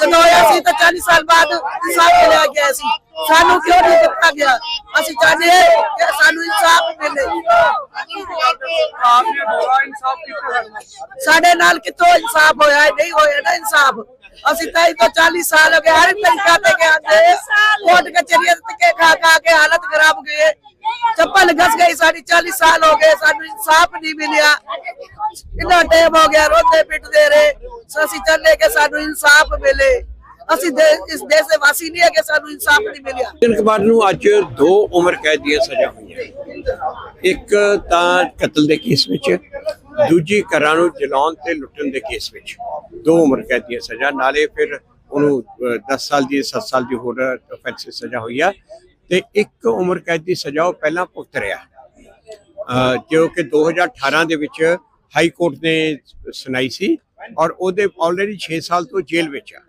ਜਦੋਂ ਹੋਇਆ ਸੀ ਤਾਂ 40 ਸਾਲ ਬਾਅਦ ਇਨਸਾਫ ਮਿਲਿਆ ਗਿਆ ਸੀ। ਸਾਨੂੰ ਕਿਉਂ ਨਹੀਂ ਦਿੱਤਾ ਗਿਆ? ਅਸੀਂ ਚਾਹੁੰਦੇ ਹਾਂ ਕਿ ਸਾਨੂੰ ਇਨਸਾਫ ਮਿਲੇ। ਸਾਡੇ ਨਾਲ ਕਿਤੋਂ ਇਨਸਾਫ ਹੋਇਆ ਨਹੀਂ ਹੋਇਆ ਨਾ ਇਨਸਾਫ। ਅਸੀਂ ਤਾਂ ਤੋਂ 40 ਸਾਲ ਹੋ ਗਏ, ਹਰ ਤਰੀਕਾ ਤੇ ਗਏ ਆਂਦੇ ਕੋਟ ਕਚਰੀਆਂ ਤੇ ਕੇ ਖਾ ਖਾ ਕੇ ਹਾਲਤ ਖਰਾਬ ਗਏ ਚੱਪਲ ਘਸ ਗਈ, ਸਾਡੀ 40 ਸਾਲ ਹੋ ਗਏ, ਸਾਨੂੰ ਇਨਸਾਫ ਨਹੀਂ ਮਿਲਿਆ। ਇੰਨਾ ਟਾਈਮ ਹੋ ਗਿਆ, ਰੋਦੇ ਪਿੱਟਦੇ ਰਹੇ। ਅਸੀਂ ਚੱਲੇ ਕਿ ਸਾਨੂੰ ਇਨਸਾਫ ਮਿਲੇ। ਅਸੀਂ ਇਸ ਦੇਸ਼ ਦੇ ਵਾਸੀ ਨਹੀਂ ਹੈ ਸਾਨੂੰ ਇਨਸਾਫ ਨਹੀਂ ਮਿਲਿਆ। ਸਚਿਨ ਕੁਮਾਰ ਨੂੰ ਅੱਜ ਦੋ ਉਮਰ ਕੈਦ ਦੀਆਂ ਸਜ਼ਾ ਹੋਈਆਂ। ਇੱਕ ਤਾਂ ਕਤਲ ਦੇ ਕੇਸ ਵਿੱਚ, ਦੂਜੀ ਘਰਾਂ ਨੂੰ ਜਲਾਉਣ ਤੇ ਲੁੱਟਣ ਦੇ ਕੇਸ ਵਿੱਚ। ਦੋ ਉਮਰ ਕੈਦ ਦੀਆਂ ਸਜ਼ਾ, ਨਾਲੇ ਫਿਰ ਉਹਨੂੰ 10 ਸਾਲ ਦੀ 7 ਸਾਲ ਦੀ ਹੋਰ offense ਸਜ਼ਾ ਹੋਈ ਆ। ਤੇ ਇੱਕ ਉਮਰ ਕੈਦ ਦੀ ਸਜ਼ਾ ਉਹ ਪਹਿਲਾਂ ਭੁਗਤ ਰਿਹਾ। ਜੋ ਕਿ 2018 ਦੇ ਵਿੱਚ ਹਾਈ ਕੋਰਟ ਨੇ ਸੁਣਾਈ ਸੀ ਔਰ ਉਹਦੇ ਆਲਰੇਡੀ 6 ਸਾਲ ਤੋਂ ਜੇਲ੍ਹ ਵਿੱਚ ਆ।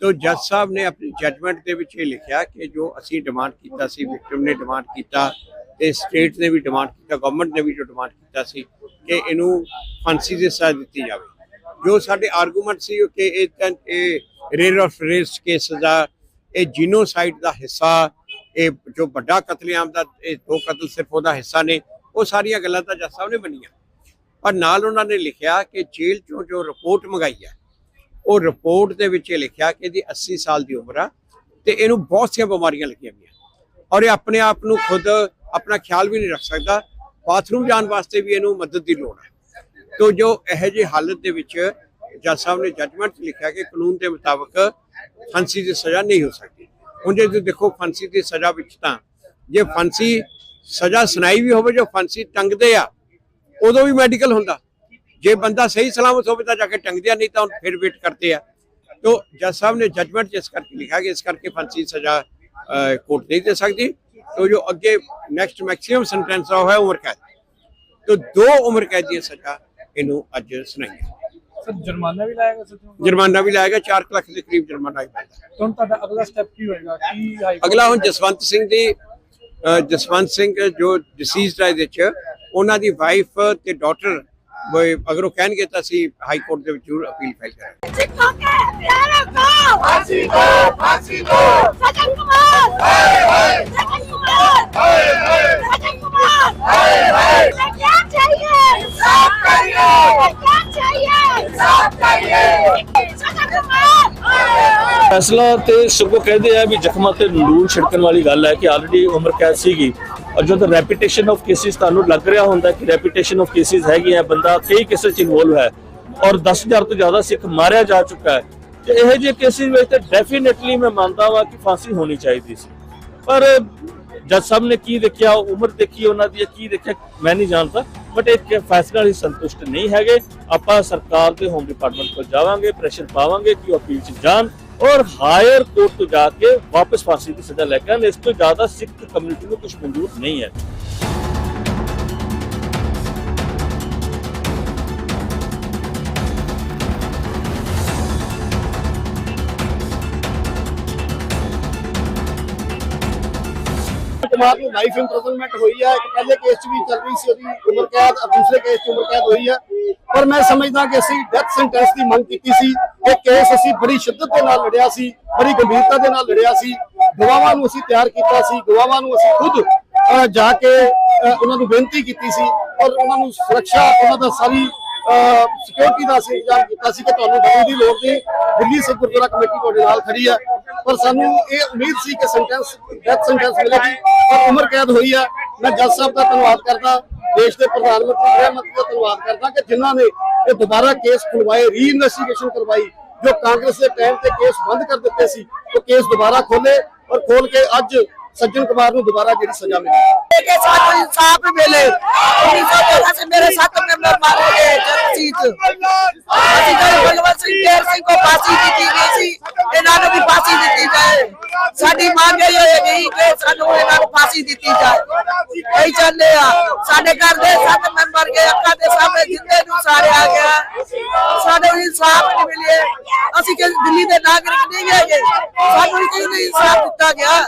ਤੋ ਜੱਜ ਸਾਹਿਬ ਨੇ ਆਪਣੀ ਜੱਜਮੈਂਟ ਦੇ ਵਿੱਚ ਇਹ ਲਿਖਿਆ ਕਿ ਜੋ ਅਸੀਂ ਡਿਮਾਂਡ ਕੀਤਾ ਸੀ ਵਿਕਟਮ ਨੇ ਡਿਮਾਂਡ ਕੀਤਾ ਤੇ ਸਟੇਟ ਨੇ ਵੀ ਡਿਮਾਂਡ ਕੀਤਾ ਗਵਰਨਮੈਂਟ ਨੇ ਵੀ ਜੋ ਡਿਮਾਂਡ ਕੀਤਾ ਸੀ ਕਿ ਇਹਨੂੰ ਫਾਂਸੀ ਦੀ ਸਜ਼ਾ ਦਿੱਤੀ ਜਾਵੇ। ਜੋ ਸਾਡੇ ਆਰਗੂਮੈਂਟ ਸੀ ਕਿ ਇਹ ਤਾਂ ਇਹ ਰੇਰ ਆਫ ਰੇਸ ਕੇ ਸਜ਼ਾ ਇਹ ਜੀਨੋਸਾਈਡ ਦਾ ਹਿੱਸਾ, ਇਹ ਜੋ ਵੱਡਾ ਕਤਲੇਆਮ ਦਾ, ਇਹ ਦੋ ਕਤਲ ਸਿਰਫ ਉਹਦਾ ਹਿੱਸਾ ਨੇ, ਉਹ ਸਾਰੀਆਂ ਗੱਲਾਂ ਤਾਂ ਜੱਜ ਸਾਹਿਬ ਨੇ ਮੰਨੀਆਂ। ਪਰ ਨਾਲ ਉਹਨਾਂ ਨੇ ਲਿਖਿਆ ਕਿ ਜੇਲ੍ਹ ਚੋਂ ਜੋ ਰਿਪੋਰਟ ਮੰਗਾਈ ਹੈ ਉਹ ਰਿਪੋਰਟ ਦੇ ਵਿੱਚ ਇਹ ਲਿਖਿਆ ਕਿ ਇਹਦੀ 80 ਸਾਲ ਦੀ ਉਮਰ ਆ ਤੇ ਇਹਨੂੰ ਬਹੁਤ ਸਾਰੀਆਂ ਬਿਮਾਰੀਆਂ ਲੱਗੀਆਂ ਹੋਈਆਂ। ਔਰ ਇਹ ਆਪਣੇ ਆਪ ਨੂੰ ਖੁਦ ਆਪਣਾ ਖਿਆਲ ਵੀ ਨਹੀਂ ਰੱਖ ਸਕਦਾ, ਬਾਥਰੂਮ ਜਾਣ ਵਾਸਤੇ ਵੀ ਇਹਨੂੰ ਮਦਦ ਦੀ ਲੋੜ ਹੈ ਤੋ ਜੋ ਇਹੋ ਜਿਹੀ ਹਾਲਤ ਦੇ ਵਿੱਚ ਜੱਜ ਸਾਹਿਬ ਨੇ ਜੱਜਮੈਂਟ 'ਚ ਲਿਖਿਆ ਕਿ ਕਾਨੂੰਨ ਦੇ ਮੁਤਾਬਕ ਫਾਂਸੀ ਦੀ ਸਜ਼ਾ ਨਹੀਂ ਹੋ ਸਕਦੀ। ਹੁਣ ਜੇ ਤੁਸੀਂ ਦੇਖੋ ਫਾਂਸੀ ਦੀ ਸਜ਼ਾ ਵਿੱਚ ਤਾਂ ਜੇ ਫਾਂਸੀ ਸਜ਼ਾ ਸੁਣਾਈ ਵੀ ਹੋਵੇ, ਜੋ ਫਾਂਸੀ ਟੰਗਦੇ ਆ, ਉਦੋਂ ਵੀ ਮੈਡੀਕਲ ਹੁੰਦਾ। ਜੇ ਬੰਦਾ ਸਹੀ ਸਲਾਮਤ ਹੋਵੇ ਤਾਂ ਜਾ ਕੇ ਟੰਗਦੇ ਆ ਨਹੀਂ ਤਾਂ ਫਿਰ ਵੇਟ ਕਰਦੇ ਆ ਤੋ ਜੱਜ ਸਾਹਿਬ ਨੇ ਜੱਜਮੈਂਟ ਜਿਸ ਕਰਕੇ ਲਿਖਿਆ ਕਿ ਇਸ ਕਰਕੇ ਫਾਂਸੀ ਦੀ ਸਜ਼ਾ ਕੋਰਟ ਨਹੀਂ ਦੇ ਸਕਦੀ ਤੋ ਜੋ ਅੱਗੇ ਨੈਕਸਟ ਮੈਕਸਿਮਮ ਸੈਂਟੈਂਸ ਹੋਇਆ ਉਮਰ ਕੈਦ ਤੋ ਦੋ ਉਮਰ ਕੈਦ ਦੀ ਸਜ਼ਾ ਇਹਨੂੰ ਅੱਜ ਸੁਣਾਈ ਹੈ। सर जुर्माना भी लाएगा सर ਜੁਰਮਾਨਾ ਵੀ ਲਾਏਗਾ 4 ਲੱਖ ਦੇ ਕਰੀਬ ਜੁਰਮਾਨਾ ਵੀ ਪੈਂਦਾ तो ਹੁਣ ਤੁਹਾਡਾ ਅਗਲਾ ਸਟੈਪ ਕੀ ਹੋਏਗਾ ਕੀ ਹਾਈ ਅਗਲਾ ਹੁਣ ਜਸਵੰਤ ਸਿੰਘ ਦੀ ਅ, ਜਸਵੰਤ ਸਿੰਘ ਜੋ ਡਿਸੀਜ਼ਡ ਹੈ ਇਹਦੇ ਚ ਉਹਨਾਂ ਦੀ ਵਾਈਫ ਤੇ ਡਾਟਰ ਅਗਰ ਉਹ ਕਹਿਣਗੇ ਤਾਂ ਅਸੀਂ ਹਾਈ ਕੋਰਟ ਦੇ ਵਿੱਚ ਜ਼ਰੂਰ ਅਪੀਲ ਫਾਈਲ ਕਰਾਂਗੇ ਸਿੱਖੋਂ ਕੇ ਪਿਆਰੇ ਕੋ फांसी दो फांसी दो ਸਜਨ ਕੁਮਾਰ हाय हाय सजन कुमार हाय हाय सजन कुमार हाय हाय हमें क्या चाहिए इंसाफ चाहिए। हमें क्या चाहिए इंसाफ चाहिए। सजन कुमार ਫੈਸਲਾ ਤੇ ਸਗੋਂ ਕਹਿੰਦੇ ਆ ਵੀ ਜ਼ਖਮਾਂ ਤੇ ਲੂਣ ਛਿੜਕਣ ਵਾਲੀ ਗੱਲ ਹੈ ਕਿ ਆਲਰੇਡੀ ਉਮਰ ਕੈਦ ਸੀਗੀ ਔਰ ਜਦੋਂ ਰੈਪੀਟੇਸ਼ਨ ਆਫ ਕੇਸਿਸ ਤੁਹਾਨੂੰ ਲੱਗ ਰਿਹਾ ਹੁੰਦਾ ਕਿ ਰੈਪੀਟੇਸ਼ਨ ਆਫ ਕੇਸਿਸ ਹੈਗੇ ਆ ਬੰਦਾ ਕਈ ਕੇਸਿਸ ਚ ਇਨਵੋਲਵ ਹੈ ਔਰ 10000 ਤੋਂ ਜ਼ਿਆਦਾ ਸਿੱਖ ਮਾਰਿਆ ਜਾ ਚੁੱਕਾ ਹੈ, ਤੇ ਇਹੋ ਜਿਹੇ ਕੇਸਿਸ ਵਿੱਚ ਤੇ ਡੈਫੀਨਿਟਲੀ ਮੈਂ ਮੰਨਦਾ ਵਾਂ ਕਿ ਫਾਂਸੀ ਹੋਣੀ ਚਾਹੀਦੀ ਸੀ। ਪਰ ਜੱਜ ਸਾਹਿਬ ਨੇ ਕੀ ਦੇਖਿਆ, ਉਮਰ ਦੇਖੀ ਉਹਨਾਂ ਦੀ, ਕੀ ਦੇਖਿਆ, ਮੈਂ ਨਹੀਂ ਜਾਣਦਾ ਬਟ ਇਹ ਫੈਸਲਾ ਹੀ ਸੰਤੁਸ਼ਟ ਨਹੀਂ ਹੈਗੇ। ਆਪਾਂ ਸਰਕਾਰ ਦੇ ਹੋਮ ਡਿਪਾਰਟਮੈਂਟ ਕੋਲ ਜਾਵਾਂਗੇ ਪ੍ਰੈਸ਼ਰ ਪਾਵਾਂਗੇ ਕਿ ਉਹ ਅਪੀਲ 'ਚ ਜਾਣ। ਔਰ ਹਾਇਰ ਕੋਰਟ ਤੋਂ ਜਾ ਕੇ ਵਾਪਸ ਫਾਂਸੀ ਦੀ ਸਜ਼ਾ ਲੈ ਕੇ ਆਉਣ। ਇਸ ਤੋਂ ਜ਼ਿਆਦਾ ਸਿੱਖ ਕਮਿਊਨਿਟੀ ਨੂੰ ਕੁਝ ਮਨਜ਼ੂਰ ਨਹੀਂ ਹੈ। ਕੁਮਾਰ ਨੂੰ ਲਾਈਫ ਇੰਪ੍ਰਿਜ਼ਨਮੈਂਟ ਹੋਈ ਹੈ ਇੱਕ ਪਹਿਲੇ ਕੇਸ 'ਚ ਵੀ ਚੱਲ ਰਹੀ ਸੀ ਉਹਦੀ ਉਮਰ ਕੈਦ ਦੂਸਰੇ ਕੇਸ 'ਚ ਉਮਰ ਕੈਦ ਹੋਈ ਹੈ ਪਰ ਮੈਂ ਸਮਝਦਾ ਕਿ ਅਸੀਂ ਡੈਥ ਸੈਂਟੈਂਸ ਦੀ ਮੰਗ ਕੀਤੀ ਸੀ। ਇਹ ਕੇਸ ਅਸੀਂ ਬੜੀ ਸ਼ਿੱਦਤ ਦੇ ਨਾਲ ਲੜਿਆ ਸੀ, ਬੜੀ ਗੰਭੀਰਤਾ ਦੇ ਨਾਲ ਲੜਿਆ ਸੀ। ਗਵਾਹਾਂ ਨੂੰ ਅਸੀਂ ਤਿਆਰ ਕੀਤਾ ਸੀ, ਗਵਾਹਾਂ ਨੂੰ ਅਸੀਂ ਖੁਦ ਜਾ ਕੇ ਉਹਨਾਂ ਨੂੰ ਬੇਨਤੀ ਕੀਤੀ ਸੀ ਔਰ ਉਹਨਾਂ ਨੂੰ ਸੁਰੱਖਿਆ, ਉਹਨਾਂ ਦਾ ਸਾਰੀ ਸਿਕਿਉਰਿਟੀ ਦਾ ਅਸੀਂ ਇੰਤਜ਼ਾਮ ਕੀਤਾ ਸੀ ਕਿ ਤੁਹਾਨੂੰ ਡਰਨ ਦੀ ਲੋੜ ਨਹੀਂ ਦਿੱਲੀ ਸਿੱਖ ਗੁਰਦੁਆਰਾ ਕਮੇਟੀ ਤੁਹਾਡੇ ਨਾਲ ਖੜੀ ਹੈ। ਪਰ ਸਾਨੂੰ ਇਹ ਉਮੀਦ ਸੀ ਕਿ ਸੈਂਟੈਂਸ ਡੈਥ ਸੈਂਟੈਂਸ ਮਿਲੇਗੀ। ਪਰ ਉਮਰ ਕੈਦ ਹੋਈ ਹੈ। ਮੈਂ ਜੱਜ ਸਾਹਿਬ ਦਾ ਧੰਨਵਾਦ ਕਰਦਾ, ਦੇਸ਼ ਦੇ ਪ੍ਰਧਾਨ ਮੰਤਰੀ ਗ੍ਰਹਿ ਮੰਤਰੀ ਦਾ ਧੰਨਵਾਦ ਕਰਦਾ ਕਿ ਜਿਨ੍ਹਾਂ ਨੇ ਇਹ ਦੁਬਾਰਾ ਕੇਸ ਖੁਲਵਾਏ ਰੀ ਇਨਵੈਸਟੀਗੇਸ਼ਨ ਕਰਵਾਈ, ਜੋ ਕਾਂਗਰਸ ਦੇ ਟਾਈਮ ਤੇ ਕੇਸ ਬੰਦ ਕਰ ਦਿੱਤੇ ਸੀ, ਉਹ ਕੇਸ ਦੁਬਾਰਾ ਖੋਲੇ ਔਰ ਖੋਲ ਕੇ ਅੱਜ ਸੱਜਣ ਕੁਮਾਰ ਨੂੰ ਦੁਬਾਰਾ ਜਿਹੜੀ ਸਜ਼ਾ ਮਿਲੀ। ਕਿ ਸਾਨੂੰ ਇਨਸਾਫ ਮਿਲੇ। 1914 ਸੇ ਮੇਰੇ ਸਾਥ ਮੈਂਬਰ ਮਾਰੇ ਗਏ ਜਗਸੀਤ ਅਸੀਂ ਬਲਵੰਤ ਸਿੰਘ ਕੇਰ ਸਿੰਘ ਕੋ ਫਾਂਸੀ ਦਿੱਤੀ ਗਈ ਸੀ, ਇਹਨਾਂ ਨੂੰ ਵੀ ਫਾਂਸੀ ਦਿੱਤੀ ਜਾਏ। ਸਾਡੀ ਮੰਗ ਇਹ ਹੈ ਨਹੀਂ ਕਿ ਸਾਨੂੰ ਇਹਨਾਂ ਨੂੰ ਫਾਂਸੀ ਦਿੱਤੀ ਜਾਏ। ਕਈ ਚੱਲੇ ਆ। ਸਾਡੇ ਘਰ ਦੇ ਸੱਤ ਮੈਂਬਰ ਗਏ, ਅੱਖਾਂ ਦੇ ਸਾਹਮਣੇ ਜਿੰਦੇ ਨੂੰ ਸਾਰੇ ਆ ਗਿਆ। ਸਾਨੂੰ ਇਨਸਾਫ ਨਹੀਂ ਮਿਲੇ ਅਸੀਂ ਕਿ ਦਿੱਲੀ ਦੇ ਨਾਗਰਿਕ ਨਹੀਂ ਹੈਗੇ। ਸਾਨੂੰ ਕੋਈ ਇਨਸਾਫ ਦਿੱਤਾ ਗਿਆ?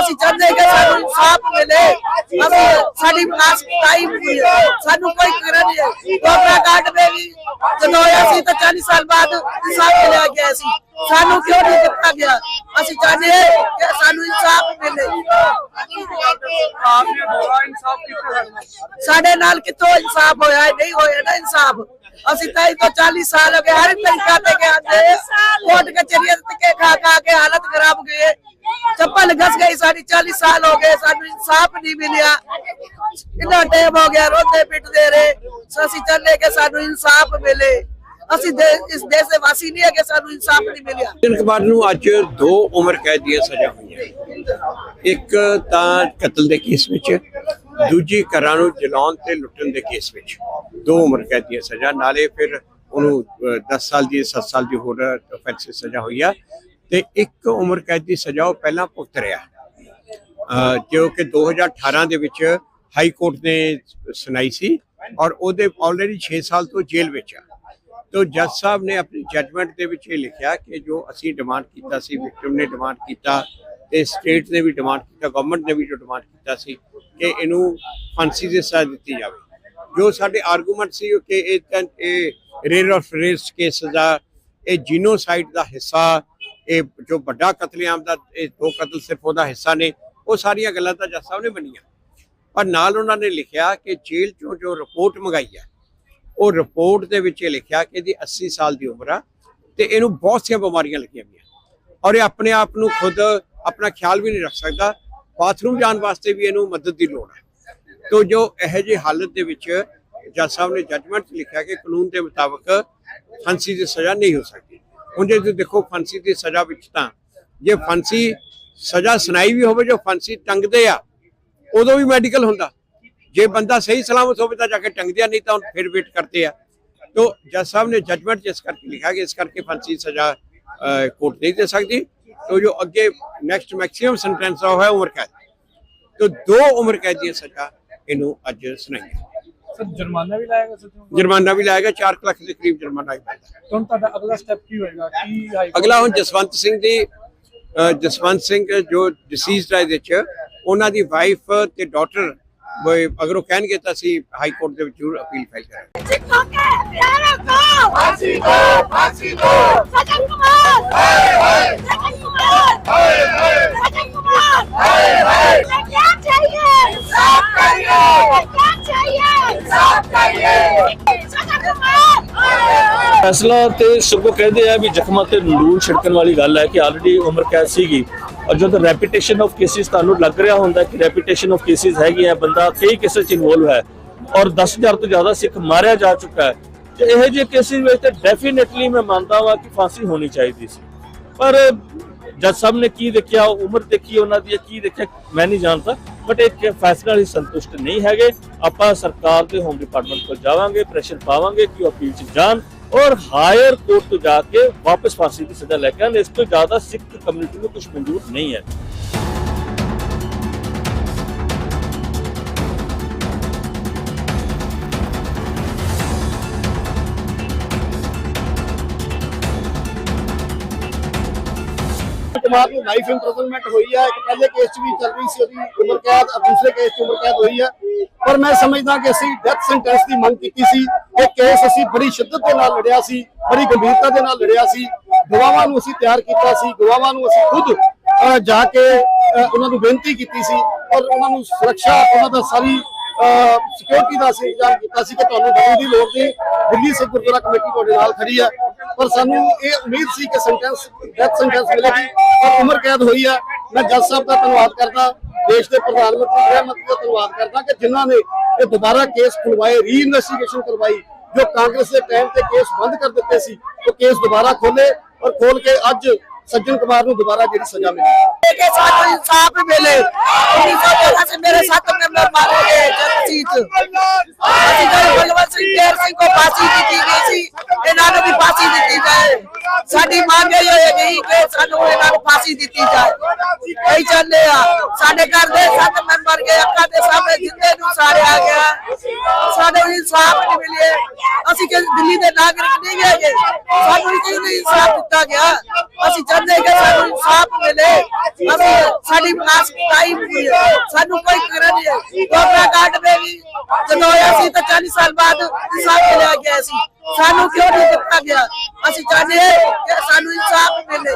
ਅਸੀਂ ਚਾਹੁੰਦੇ ਕਿ ਸਾਨੂੰ ਇਨਸਾਫ ਮਿਲੇ। ਅਸੀਂ ਸਾਡੀ ਮਾਸਕ ਟਾਈਮ ਹੋਈ ਸਾਨੂੰ ਕੋਈ ਕਰਨ ਨਹੀਂ ਡੋਗਰਾ ਕਾਰਡ ਦੇ ਵੀ ਜਦੋਂ ਅਸੀਂ ਤਾਂ 40 ਸਾਲ ਬਾਅਦ ਇਨਸਾਫ ਮਿਲਿਆ ਗਿਆ ਸੀ। ਸਾਨੂੰ ਕਿਉਂ ਨਹੀਂ ਦਿੱਤਾ ਗਿਆ? ਅਸੀਂ ਚਾਹੁੰਦੇ ਕਿ ਸਾਨੂੰ ਇਨਸਾਫ ਮਿਲੇ। ਸਾਡੇ ਨਾਲ ਕਿੱਥੋਂ ਇਨਸਾਫ ਹੋਇਆ? ਨਹੀਂ ਹੋਇਆ ਨਾ ਇਨਸਾਫ। ਅਸੀਂ ਤਾਂ ਇਹ ਤੋਂ 40 ਸਾਲ ਹੋ ਗਏ ਹਰ ਤਰੀਕਾ ਤੇ ਗਏ ਆਂਦੇ ਕੋਰਟ ਕਚਰੀਆਂ ਤੇ ਖਾ ਖਾ ਕੇ ਹਾਲਤ ਖਰਾਬ ਗਈ ਚੱਪਲ ਘਸ ਗਈ ਸਾਡੀ 40 ਸਾਲ ਹੋ ਗਏ ਸਾਨੂੰ ਇਨਸਾਫ ਨਹੀਂ ਮਿਲਿਆ। ਇੰਨਾ ਟਾਈਮ ਹੋ ਗਿਆ ਰੋਂਦੇ ਪਿੱਟਦੇ ਰਹੇ। ਸੋ ਅਸੀਂ ਚਾਹੁੰਦੇ ਕਿ ਸਾਨੂੰ ਇਨਸਾਫ ਮਿਲੇ। ਅਸੀਂ ਦੇ- ਇਸ ਦੇਸ਼ ਦੇ ਵਾਸੀ ਨਹੀਂ ਹੈ ਕਿ ਸਾਨੂੰ ਇਨਸਾਫ ਨਹੀਂ ਮਿਲਿਆ। ਦਿਨ ਕੁਮਾਰ ਨੂੰ ਅੱਜ ਦੋ ਉਮਰ ਕੈਦ ਦੀਆਂ ਸਜ਼ਾ ਹੋਈਆਂ। ਇੱਕ ਤਾਂ ਕਤਲ ਦੇ ਕੇਸ ਵਿੱਚ ਦੂਜੀ ਘਰਾਂ ਨੂੰ ਜਲਾਉਣ ਤੇ ਲੁੱਟਣ ਦੇ ਕੇਸ ਵਿੱਚ ਦੋ ਉਮਰ ਕੈਦ ਦੀਆਂ ਸਜ਼ਾ ਨਾਲੇ ਫਿਰ ਉਹਨੂੰ ਅਹ, 10 ਸਾਲ ਦੀ 7 ਸਾਲ ਦੀ ਹੋਰ offensive ਸਜ਼ਾ ਹੋਈ ਆ। ਤੇ ਇੱਕ ਉਮਰ ਕੈਦ ਦੀ ਸਜ਼ਾ ਉਹ ਪਹਿਲਾਂ ਭੁਗਤ ਰਿਹਾ। ਅਹ, ਜੋ ਕਿ 2018 ਦੇ ਵਿੱਚ ਹਾਈ ਕੋਰਟ ਨੇ ਸੁਣਾਈ ਸੀ ਔਰ ਉਹਦੇ ਆਲਰੇਡੀ 6 ਸਾਲ ਤੋਂ ਜੇਲ੍ਹ ਵਿੱਚ ਆ। ਤੋ ਜੱਜ ਸਾਹਿਬ ਨੇ ਆਪਣੀ ਜੱਜਮੈਂਟ ਦੇ ਵਿੱਚ ਇਹ ਲਿਖਿਆ ਕਿ ਜੋ ਅਸੀਂ ਡਿਮਾਂਡ ਕੀਤਾ ਸੀ ਵਿਕਟਮ ਨੇ ਡਿਮਾਂਡ ਕੀਤਾ ਤੇ ਸਟੇਟ ਨੇ ਵੀ ਡਿਮਾਂਡ ਕੀਤਾ ਗਵਰਨਮੈਂਟ ਨੇ ਵੀ ਜੋ ਡਿਮਾਂਡ ਕੀਤਾ ਸੀ ਕਿ ਇਹਨੂੰ ਫਾਂਸੀ ਦੀ ਸਜ਼ਾ ਦਿੱਤੀ ਜਾਵੇ। ਜੋ ਸਾਡੇ ਆਰਗੂਮੈਂਟ ਸੀ ਕਿ ਇਹ ਤਾਂ ਇਹ ਰੇਰ ਆਫ ਰੇਸ ਕੇ ਸਜ਼ਾ ਇਹ ਜੀਨੋਸਾਈਡ ਦਾ ਹਿੱਸਾ, ਇਹ ਜੋ ਵੱਡਾ ਕਤਲੇਆਮ ਦਾ, ਇਹ ਦੋ ਕਤਲ ਸਿਰਫ ਉਹਦਾ ਹਿੱਸਾ ਨੇ, ਉਹ ਸਾਰੀਆਂ ਗੱਲਾਂ ਤਾਂ ਜੱਜ ਸਾਹਿਬ ਨੇ ਮੰਨੀਆਂ। ਪਰ ਨਾਲ ਉਹਨਾਂ ਨੇ ਲਿਖਿਆ ਕਿ ਜੇਲ੍ਹ ਚੋਂ ਜੋ ਰਿਪੋਰਟ ਮੰਗਾਈ ਹੈ, ਉਹ ਰਿਪੋਰਟ ਦੇ ਵਿੱਚ ਇਹ ਲਿਖਿਆ ਕਿ ਇਹਦੀ 80 ਸਾਲ ਦੀ ਉਮਰ ਆ ਤੇ ਇਹਨੂੰ ਬਹੁਤ ਸੀਆਂ ਬਿਮਾਰੀਆਂ ਲੱਗੀਆਂ ਹੋਈਆਂ। ਔਰ ਇਹ ਆਪਣੇ ਆਪ ਨੂੰ ਖੁਦ ਆਪਣਾ ਖਿਆਲ ਵੀ ਨਹੀਂ ਰੱਖ ਸਕਦਾ। ਬਾਥਰੂਮ ਜਾਣ ਵਾਸਤੇ ਵੀ ਇਹਨੂੰ ਮਦਦ ਦੀ ਲੋੜ ਹੈ। ਤੋ ਜੋ ਇਹੋ ਜਿਹੀ ਹਾਲਤ ਦੇ ਵਿੱਚ ਜੱਜ ਸਾਹਿਬ ਨੇ ਜੱਜਮੈਂਟ ਲਿਖਿਆ ਕਿ ਕਾਨੂੰਨ ਦੇ ਮੁਤਾਬਕ ਫਾਂਸੀ ਦੀ ਸਜ਼ਾ ਨਹੀਂ ਹੋ ਸਕਦੀ। ਹੁਣ ਜੇ ਤੁਸੀਂ ਦੇਖੋ ਫਾਂਸੀ ਦੀ ਸਜ਼ਾ ਵਿੱਚ ਤਾਂ ਜੇ ਫਾਂਸੀ ਸਜ਼ਾ ਸੁਣਾਈ ਵੀ ਹੋਵੇ, ਜੋ ਫਾਂਸੀ ਟੰਗਦੇ ਆ, ਉਦੋਂ ਵੀ ਮੈਡੀਕਲ ਹੁੰਦਾ। ਜੇ ਬੰਦਾ ਸਹੀ ਸਲਾਮਤ ਹੋਵੇ ਤਾਂ ਜਾ ਕੇ ਟੰਗਦੇ ਆ ਨਹੀਂ ਤਾਂ ਹੁਣ ਫਿਰ ਵੇਟ ਕਰਦੇ ਆ। ਤੋ ਜੱਜ ਸਾਹਿਬ ਨੇ ਜੱਜਮੈਂਟ ਇਸ ਕਰਕੇ ਲਿਖਿਆ ਕਿ ਇਸ ਕਰਕੇ ਫਾਂਸੀ ਦੀ ਸਜ਼ਾ ਕੋਰਟ ਨਹੀਂ ਦੇ ਸਕਦੀ। ਤੋ ਜੋ ਅੱਗੇ ਨੈਕਸਟ ਮੈਕਸਿਮਮ ਸੈਂਟੈਂਸ ਆ ਉਹ ਹੈ ਉਮਰ ਕੈਦ ਤੋ ਦੋ ਉਮਰ ਕੈਦ ਦੀ ਸਜ਼ਾ ਇਹਨੂੰ ਅੱਜ ਸੁਣਾਈ ਹੈ। सर जुर्माना भी लाएगा सर ਜੁਰਮਾਨਾ ਵੀ ਲਾਏਗਾ 4 ਲੱਖ ਦੇ ਕਰੀਬ ਜੁਰਮਾਨਾ ਵੀ ਲਾਏਗਾ तो ਤੁਹਾਡਾ ਅਗਲਾ ਸਟੈਪ ਕੀ ਹੋਏਗਾ ਕੀ ਹਾਈ ਅਗਲਾ ਹੁਣ ਜਸਵੰਤ ਸਿੰਘ ਦੀ ਅਹ, ਜਸਵੰਤ ਸਿੰਘ ਜੋ ਡਿਸੀਜ਼ਡ ਹੈ ਇਹਦੇ ਚ ਉਹਨਾਂ ਦੀ ਵਾਈਫ ਤੇ ਡਾਟਰ ਅਗਰ ਉਹ ਕਹਿਣਗੇ ਤਾਂ ਅਸੀਂ ਹਾਈ ਕੋਰਟ ਦੇ ਵਿੱਚ ਜ਼ਰੂਰ ਅਪੀਲ ਫਾਈਲ ਕਰਾਂਗੇ सिखों के प्यारों को फांसी दो फांसी दो सजन कुमार हाय हाय सजन कुमार हाय हाय सजन कुमार हाय हाय मैं क्या चाहिए इंसाफ चाहिए मैं क्या चाहिए इंसाफ चाहिए सजन कुमार ਫੈਸਲਾ ਤੇ ਸਗੋਂ ਕਹਿੰਦੇ ਆ ਵੀ ਜ਼ਖਮਾਂ ਤੇ ਲੂਣ ਛਿੜਕਣ ਵਾਲੀ ਗੱਲ ਹੈ ਕਿ ਆਲਰੇਡੀ ਉਮਰ ਕੈਦ ਸੀਗੀ ਔਰ ਜਦੋਂ ਰੈਪੀਟੇਸ਼ਨ ਆਫ ਕੇਸਿਸ ਤੁਹਾਨੂੰ ਲੱਗ ਰਿਹਾ ਹੁੰਦਾ ਕਿ ਰੈਪੀਟੇਸ਼ਨ ਆਫ ਕੇਸਿਸ ਹੈਗੀ ਹੈ ਬੰਦਾ ਕਈ ਕੇਸਿਸ ਚ ਇਨਵੋਲਵ ਹੈ ਔਰ 10000 ਤੋਂ ਜ਼ਿਆਦਾ ਸਿੱਖ ਮਾਰਿਆ ਜਾ ਚੁੱਕਾ ਹੈ, ਤੇ ਇਹੋ ਜਿਹੇ ਕੇਸਿਸ ਵਿੱਚ ਤਾਂ ਡੈਫੀਨਿਟਲੀ ਮੈਂ ਮੰਨਦਾ ਹਾਂ ਕਿ ਫਾਂਸੀ ਹੋਣੀ ਚਾਹੀਦੀ ਸੀ। ਪਰ ਜੱਜ ਸਾਹਿਬ ਨੇ ਕੀ ਦੇਖਿਆ, ਉਮਰ ਦੇਖੀ ਉਹਨਾਂ ਦੀ, ਕੀ ਦੇਖਿਆ, ਮੈਂ ਨਹੀਂ ਜਾਣਦਾ ਬਟ ਇਹ ਫੈਸਲਾ ਲਈ ਸੰਤੁਸ਼ਟ ਨਹੀਂ ਹੈਗੇ। ਆਪਾਂ ਸਰਕਾਰ ਦੇ ਹੋਮ ਡਿਪਾਰਟਮੈਂਟ ਕੋਲ ਜਾਵਾਂਗੇ ਪ੍ਰੈਸ਼ਰ ਪਾਵਾਂਗੇ ਕਿ ਉਹ ਅਪੀਲ ਚ ਜਾਣ। ਔਰ ਹਾਇਰ ਕੋਰਟ ਤੋਂ ਜਾ ਕੇ ਵਾਪਸ ਫਾਂਸੀ ਦੀ ਸਜ਼ਾ ਲੈ ਕੇ ਆਉਣ। ਇਸ ਤੋਂ ਜ਼ਿਆਦਾ ਸਿੱਖ ਕਮਿਊਨਿਟੀ ਨੂੰ ਕੁਝ ਮਨਜ਼ੂਰ ਨਹੀਂ ਹੈ। ਕੁਮਾਰ ਨੂੰ ਲਾਈਫ ਇੰਪ੍ਰਿਜ਼ਨਮੈਂਟ ਹੋਈ ਹੈ ਇੱਕ ਪਹਿਲੇ ਕੇਸ 'ਚ ਵੀ ਚੱਲ ਰਹੀ ਸੀ ਉਹਦੀ ਉਮਰ ਕੈਦ ਦੂਸਰੇ ਕੇਸ 'ਚ ਉਮਰ ਕੈਦ ਹੋਈ ਹੈ ਪਰ ਮੈਂ ਸਮਝਦਾ ਕਿ ਅਸੀਂ ਡੈਥ ਸੈਂਟੈਂਸ ਦੀ ਮੰਗ ਕੀਤੀ ਸੀ ਇਹ ਕੇਸ ਅਸੀਂ ਬੜੀ ਸ਼ਿੱਦਤ ਦੇ ਨਾਲ ਲੜਿਆ ਸੀ, ਬੜੀ ਗੰਭੀਰਤਾ ਦੇ ਨਾਲ ਲੜਿਆ ਸੀ। ਗਵਾਹਾਂ ਨੂੰ ਅਸੀਂ ਤਿਆਰ ਕੀਤਾ ਸੀ, ਗਵਾਹਾਂ ਨੂੰ ਅਸੀਂ ਖੁਦ ਜਾ ਕੇ ਉਹਨਾਂ ਨੂੰ ਬੇਨਤੀ ਕੀਤੀ ਸੀ ਔਰ ਉਹਨਾਂ ਨੂੰ ਸੁਰੱਖਿਆ, ਉਹਨਾਂ ਦਾ ਸਾਰੀ ਸਿਕਿਉਰਿਟੀ ਦਾ ਅਸੀਂ ਇੰਤਜ਼ਾਮ ਕੀਤਾ ਸੀ ਕਿ ਤੁਹਾਨੂੰ ਡਰਨ ਦੀ ਲੋੜ ਨਹੀਂ। ਦਿੱਲੀ ਸਿੱਖ ਗੁਰਦੁਆਰਾ ਕਮੇਟੀ ਤੁਹਾਡੇ ਨਾਲ ਖੜੀ ਹੈ ਪਰ ਸਾਨੂੰ ਇਹ ਉਮੀਦ ਸੀ ਕਿ ਸੈਂਟੈਂਸ ਡੈਥ ਸੈਂਟੈਂਸ ਮਿਲੇਗੀ ਔਰ ਉਮਰ ਕੈਦ ਹੋਈ ਹੈ ਮੈਂ ਜੱਜ ਸਾਹਿਬ ਦਾ ਧੰਨਵਾਦ ਕਰਦਾ, ਦੇਸ਼ ਦੇ ਪ੍ਰਧਾਨ ਮੰਤਰੀ, ਗ੍ਰਹਿ ਮੰਤਰੀ ਦਾ ਧੰਨਵਾਦ ਕਰਦਾ ਕਿ ਜਿਨ੍ਹਾਂ ਨੇ ਇਹ ਦੁਬਾਰਾ ਕੇਸ ਖੁਲਵਾਏ ਰੀ ਇਨਵੈਸਟੀਗੇਸ਼ਨ ਕਰਵਾਈ, ਜੋ ਕਾਂਗਰਸ ਦੇ ਟਾਈਮ ਤੇ ਕੇਸ ਬੰਦ ਕਰ ਦਿੱਤੇ ਸੀ, ਉਹ ਕੇਸ ਦੁਬਾਰਾ ਖੋਲੇ ਔਰ ਖੋਲ ਕੇ ਅੱਜ ਸੱਜਣ ਕੁਮਾਰ ਨੂੰ ਦੁਬਾਰਾ ਜਿਹੜੀ ਸਜ਼ਾ ਮਿਲੀ। ਕਿ ਸਾਨੂੰ ਇਨਸਾਫ ਮਿਲੇ। ਉਹਨਾਂ ਸੇ ਮੇਰੇ ਸਾਥ ਮੈਂਬਰ ਮਾਰੇ ਗਏ ਜਗਸੀਤ ਅਸੀਂ ਗੱਲ ਬਲਵੰਤ ਸਿੰਘ ਕੇਰ ਸਿੰਘ ਕੋ ਫਾਂਸੀ ਦਿੱਤੀ ਗਈ ਸੀ। ਇਹਨਾਂ ਨੂੰ ਵੀ ਫਾਂਸੀ ਦਿੱਤੀ ਜਾਏ। ਸਾਡੀ ਮੰਗ ਇਹ ਹੈ ਜੀ ਕਿ ਸਾਨੂੰ ਇਹਨਾਂ ਨੂੰ ਫਾਂਸੀ ਦਿੱਤੀ ਜਾਏ। ਕਈ ਚਾਹੁੰਦੇ ਆ ਸਾਡੇ ਘਰ ਦੇ ਸੱਤ ਮੈਂਬਰ ਗਏ, ਅੱਖਾਂ ਦੇ ਸਾਹਮਣੇ ਜਿੰਦੇ ਨੂੰ ਸਾਰਿਆ ਗਿਆ, ਸਾਨੂੰ ਇਨਸਾਫ ਨਹੀਂ ਮਿਲੇ ਅਸੀਂ ਕਿ ਦਿੱਲੀ ਦੇ ਨਾਗਰਿਕ ਨਹੀਂ ਹੈਗੇ। ਸਾਨੂੰ ਕੋਈ ਇਨਸਾਫ ਦਿੱਤਾ ਗਿਆ। ਅਸੀਂ ਚਾਹੁੰਦੇ ਕਿ ਸਾਨੂੰ ਇਨਸਾਫ ਮਿਲੇ। ਅਸੀਂ ਸਾਡੀ ਆਸ ਟਾਈਮ ਦੀ ਸਾਨੂੰ ਕੋਈ ਕਰਨ ਨਹੀਂ ਹੈ। ਕੋਬਰਾ ਕਾਟ ਦੇ ਵੀ ਜਦੋਂ ਹੋਇਆ ਸੀ ਤਾਂ 40 ਸਾਲ ਬਾਅਦ ਇਨਸਾਫ ਮਿਲਿਆ ਗਿਆ ਸੀ। ਸਾਨੂੰ ਕਿਉਂ ਨਹੀਂ ਦਿੱਤਾ ਗਿਆ? ਅਸੀਂ ਚਾਹੁੰਦੇ ਹਾਂ ਕਿ ਸਾਨੂੰ ਇਨਸਾਫ ਮਿਲੇ।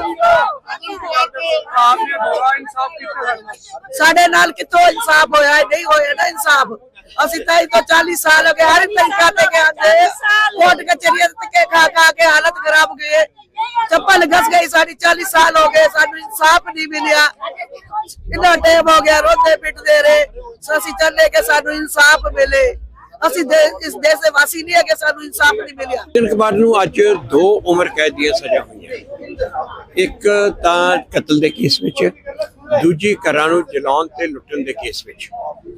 ਆਪਨੇ ਬੋਲਾ ਇਨਸਾਫ ਕਿੱਥੇ ਸਾਡੇ ਨਾਲ ਕਿੱਥੋਂ ਇਨਸਾਫ ਹੋਇਆ ਹੈ? ਨਹੀਂ ਹੋਇਆ ਨਾ ਇਨਸਾਫ। ਅਸੀਂ ਤਾਂ ਤੋਂ 40 ਸਾਲ ਹੋ ਗਏ, ਹਰ ਤਰੀਕਾ ਤੇ ਗਏ ਆਂਦੇ ਕੋਟ ਕਚਰੀਆਂ ਤੇ ਕੇ ਖਾ ਖਾ ਕੇ ਹਾਲਤ ਖਰਾਬ ਗਏ ਚੱਪਲ ਘਸ ਗਈ, ਸਾਡੀ 40 ਸਾਲ ਹੋ ਗਏ, ਸਾਨੂੰ ਇਨਸਾਫ ਨਹੀਂ ਮਿਲਿਆ। ਕਿੰਨਾ ਟਾਈਮ ਹੋ ਗਿਆ, ਰੋਂਦੇ ਪਿੱਟਦੇ ਰਹੇ। ਅਸੀਂ ਚੱਲੇ ਕਿ ਸਾਨੂੰ ਇਨਸਾਫ ਮਿਲੇ। ਅਸੀਂ ਇਸ ਦੇਸ਼ ਦੇ ਵਾਸੀ ਨਹੀਂ ਹੈ ਸਾਨੂੰ ਇਨਸਾਫ ਨਹੀਂ ਮਿਲਿਆ। ਸੱਜਣ ਕੁਮਾਰ ਨੂੰ ਅੱਜ ਦੋ ਉਮਰ ਕੈਦ ਦੀਆਂ ਸਜ਼ਾ ਹੋਈਆਂ। ਇੱਕ ਤਾਂ ਕਤਲ ਦੇ ਕੇਸ ਵਿੱਚ, ਦੂਜੀ ਘਰਾਂ ਨੂੰ ਜਲਾਉਣ ਤੇ ਲੁੱਟਣ ਦੇ ਕੇਸ ਵਿੱਚ।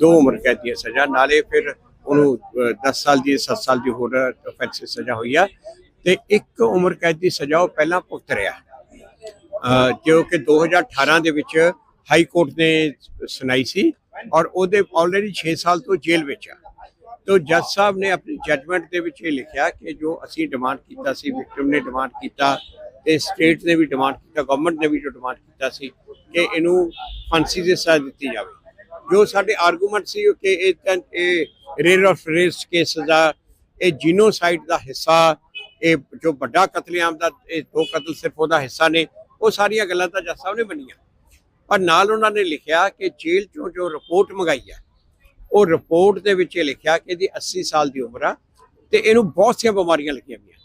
ਦੋ ਉਮਰ ਕੈਦ ਦੀਆਂ ਸਜ਼ਾ, ਨਾਲੇ ਫਿਰ ਉਹਨੂੰ 10 ਸਾਲ ਦੀ 7 ਸਾਲ ਦੀ ਹੋਰ ਅਫੈਂਸ ਸਜ਼ਾ ਹੋਈ ਆ। ਤੇ ਇੱਕ ਉਮਰ ਕੈਦ ਦੀ ਸਜ਼ਾ ਉਹ ਪਹਿਲਾਂ ਭੁਗਤ ਰਿਹਾ। ਜੋ ਕਿ 2018 ਦੇ ਵਿੱਚ ਹਾਈ ਕੋਰਟ ਨੇ ਸੁਣਾਈ ਸੀ ਔਰ ਉਹਦੇ ਆਲਰੇਡੀ 6 ਸਾਲ ਤੋਂ ਜੇਲ੍ਹ ਵਿੱਚ ਆ। ਤੋ ਜੱਜ ਸਾਹਿਬ ਨੇ ਆਪਣੀ ਜੱਜਮੈਂਟ ਦੇ ਵਿੱਚ ਇਹ ਲਿਖਿਆ ਕਿ ਜੋ ਅਸੀਂ ਡਿਮਾਂਡ ਕੀਤਾ ਸੀ ਵਿਕਟਮ ਨੇ ਡਿਮਾਂਡ ਕੀਤਾ ਤੇ ਸਟੇਟ ਨੇ ਵੀ ਡਿਮਾਂਡ ਕੀਤਾ ਗਵਰਨਮੈਂਟ ਨੇ ਵੀ ਜੋ ਡਿਮਾਂਡ ਕੀਤਾ ਸੀ ਕਿ ਇਹਨੂੰ ਫਾਂਸੀ ਦੀ ਸਜ਼ਾ ਦਿੱਤੀ ਜਾਵੇ। ਜੋ ਸਾਡੇ ਆਰਗੂਮੈਂਟ ਸੀ ਕਿ ਇਹ ਇਹ ਰੇਰ ਆਫ ਰੇਸ ਕੇ ਸਜ਼ਾ ਇਹ ਜੀਨੋਸਾਈਡ ਦਾ ਹਿੱਸਾ, ਇਹ ਜੋ ਵੱਡਾ ਕਤਲੇਆਮ ਦਾ, ਇਹ ਦੋ ਕਤਲ ਸਿਰਫ ਉਹਦਾ ਹਿੱਸਾ ਨੇ, ਉਹ ਸਾਰੀਆਂ ਗੱਲਾਂ ਤਾਂ ਜੱਜ ਸਾਹਿਬ ਨੇ ਮੰਨੀਆਂ। ਪਰ ਨਾਲ ਉਹਨਾਂ ਨੇ ਲਿਖਿਆ ਕਿ ਜੇਲ੍ਹ ਚੋਂ ਜੋ ਰਿਪੋਰਟ ਮੰਗਾਈ ਹੈ ਉਹ ਰਿਪੋਰਟ ਦੇ ਵਿੱਚ ਇਹ ਲਿਖਿਆ ਕਿ ਇਹਦੀ 80 ਸਾਲ ਦੀ ਉਮਰ ਆ ਤੇ ਇਹਨੂੰ ਬਹੁਤ ਸਾਰੀਆਂ ਬਿਮਾਰੀਆਂ ਲੱਗੀਆਂ ਹੋਈਆਂ।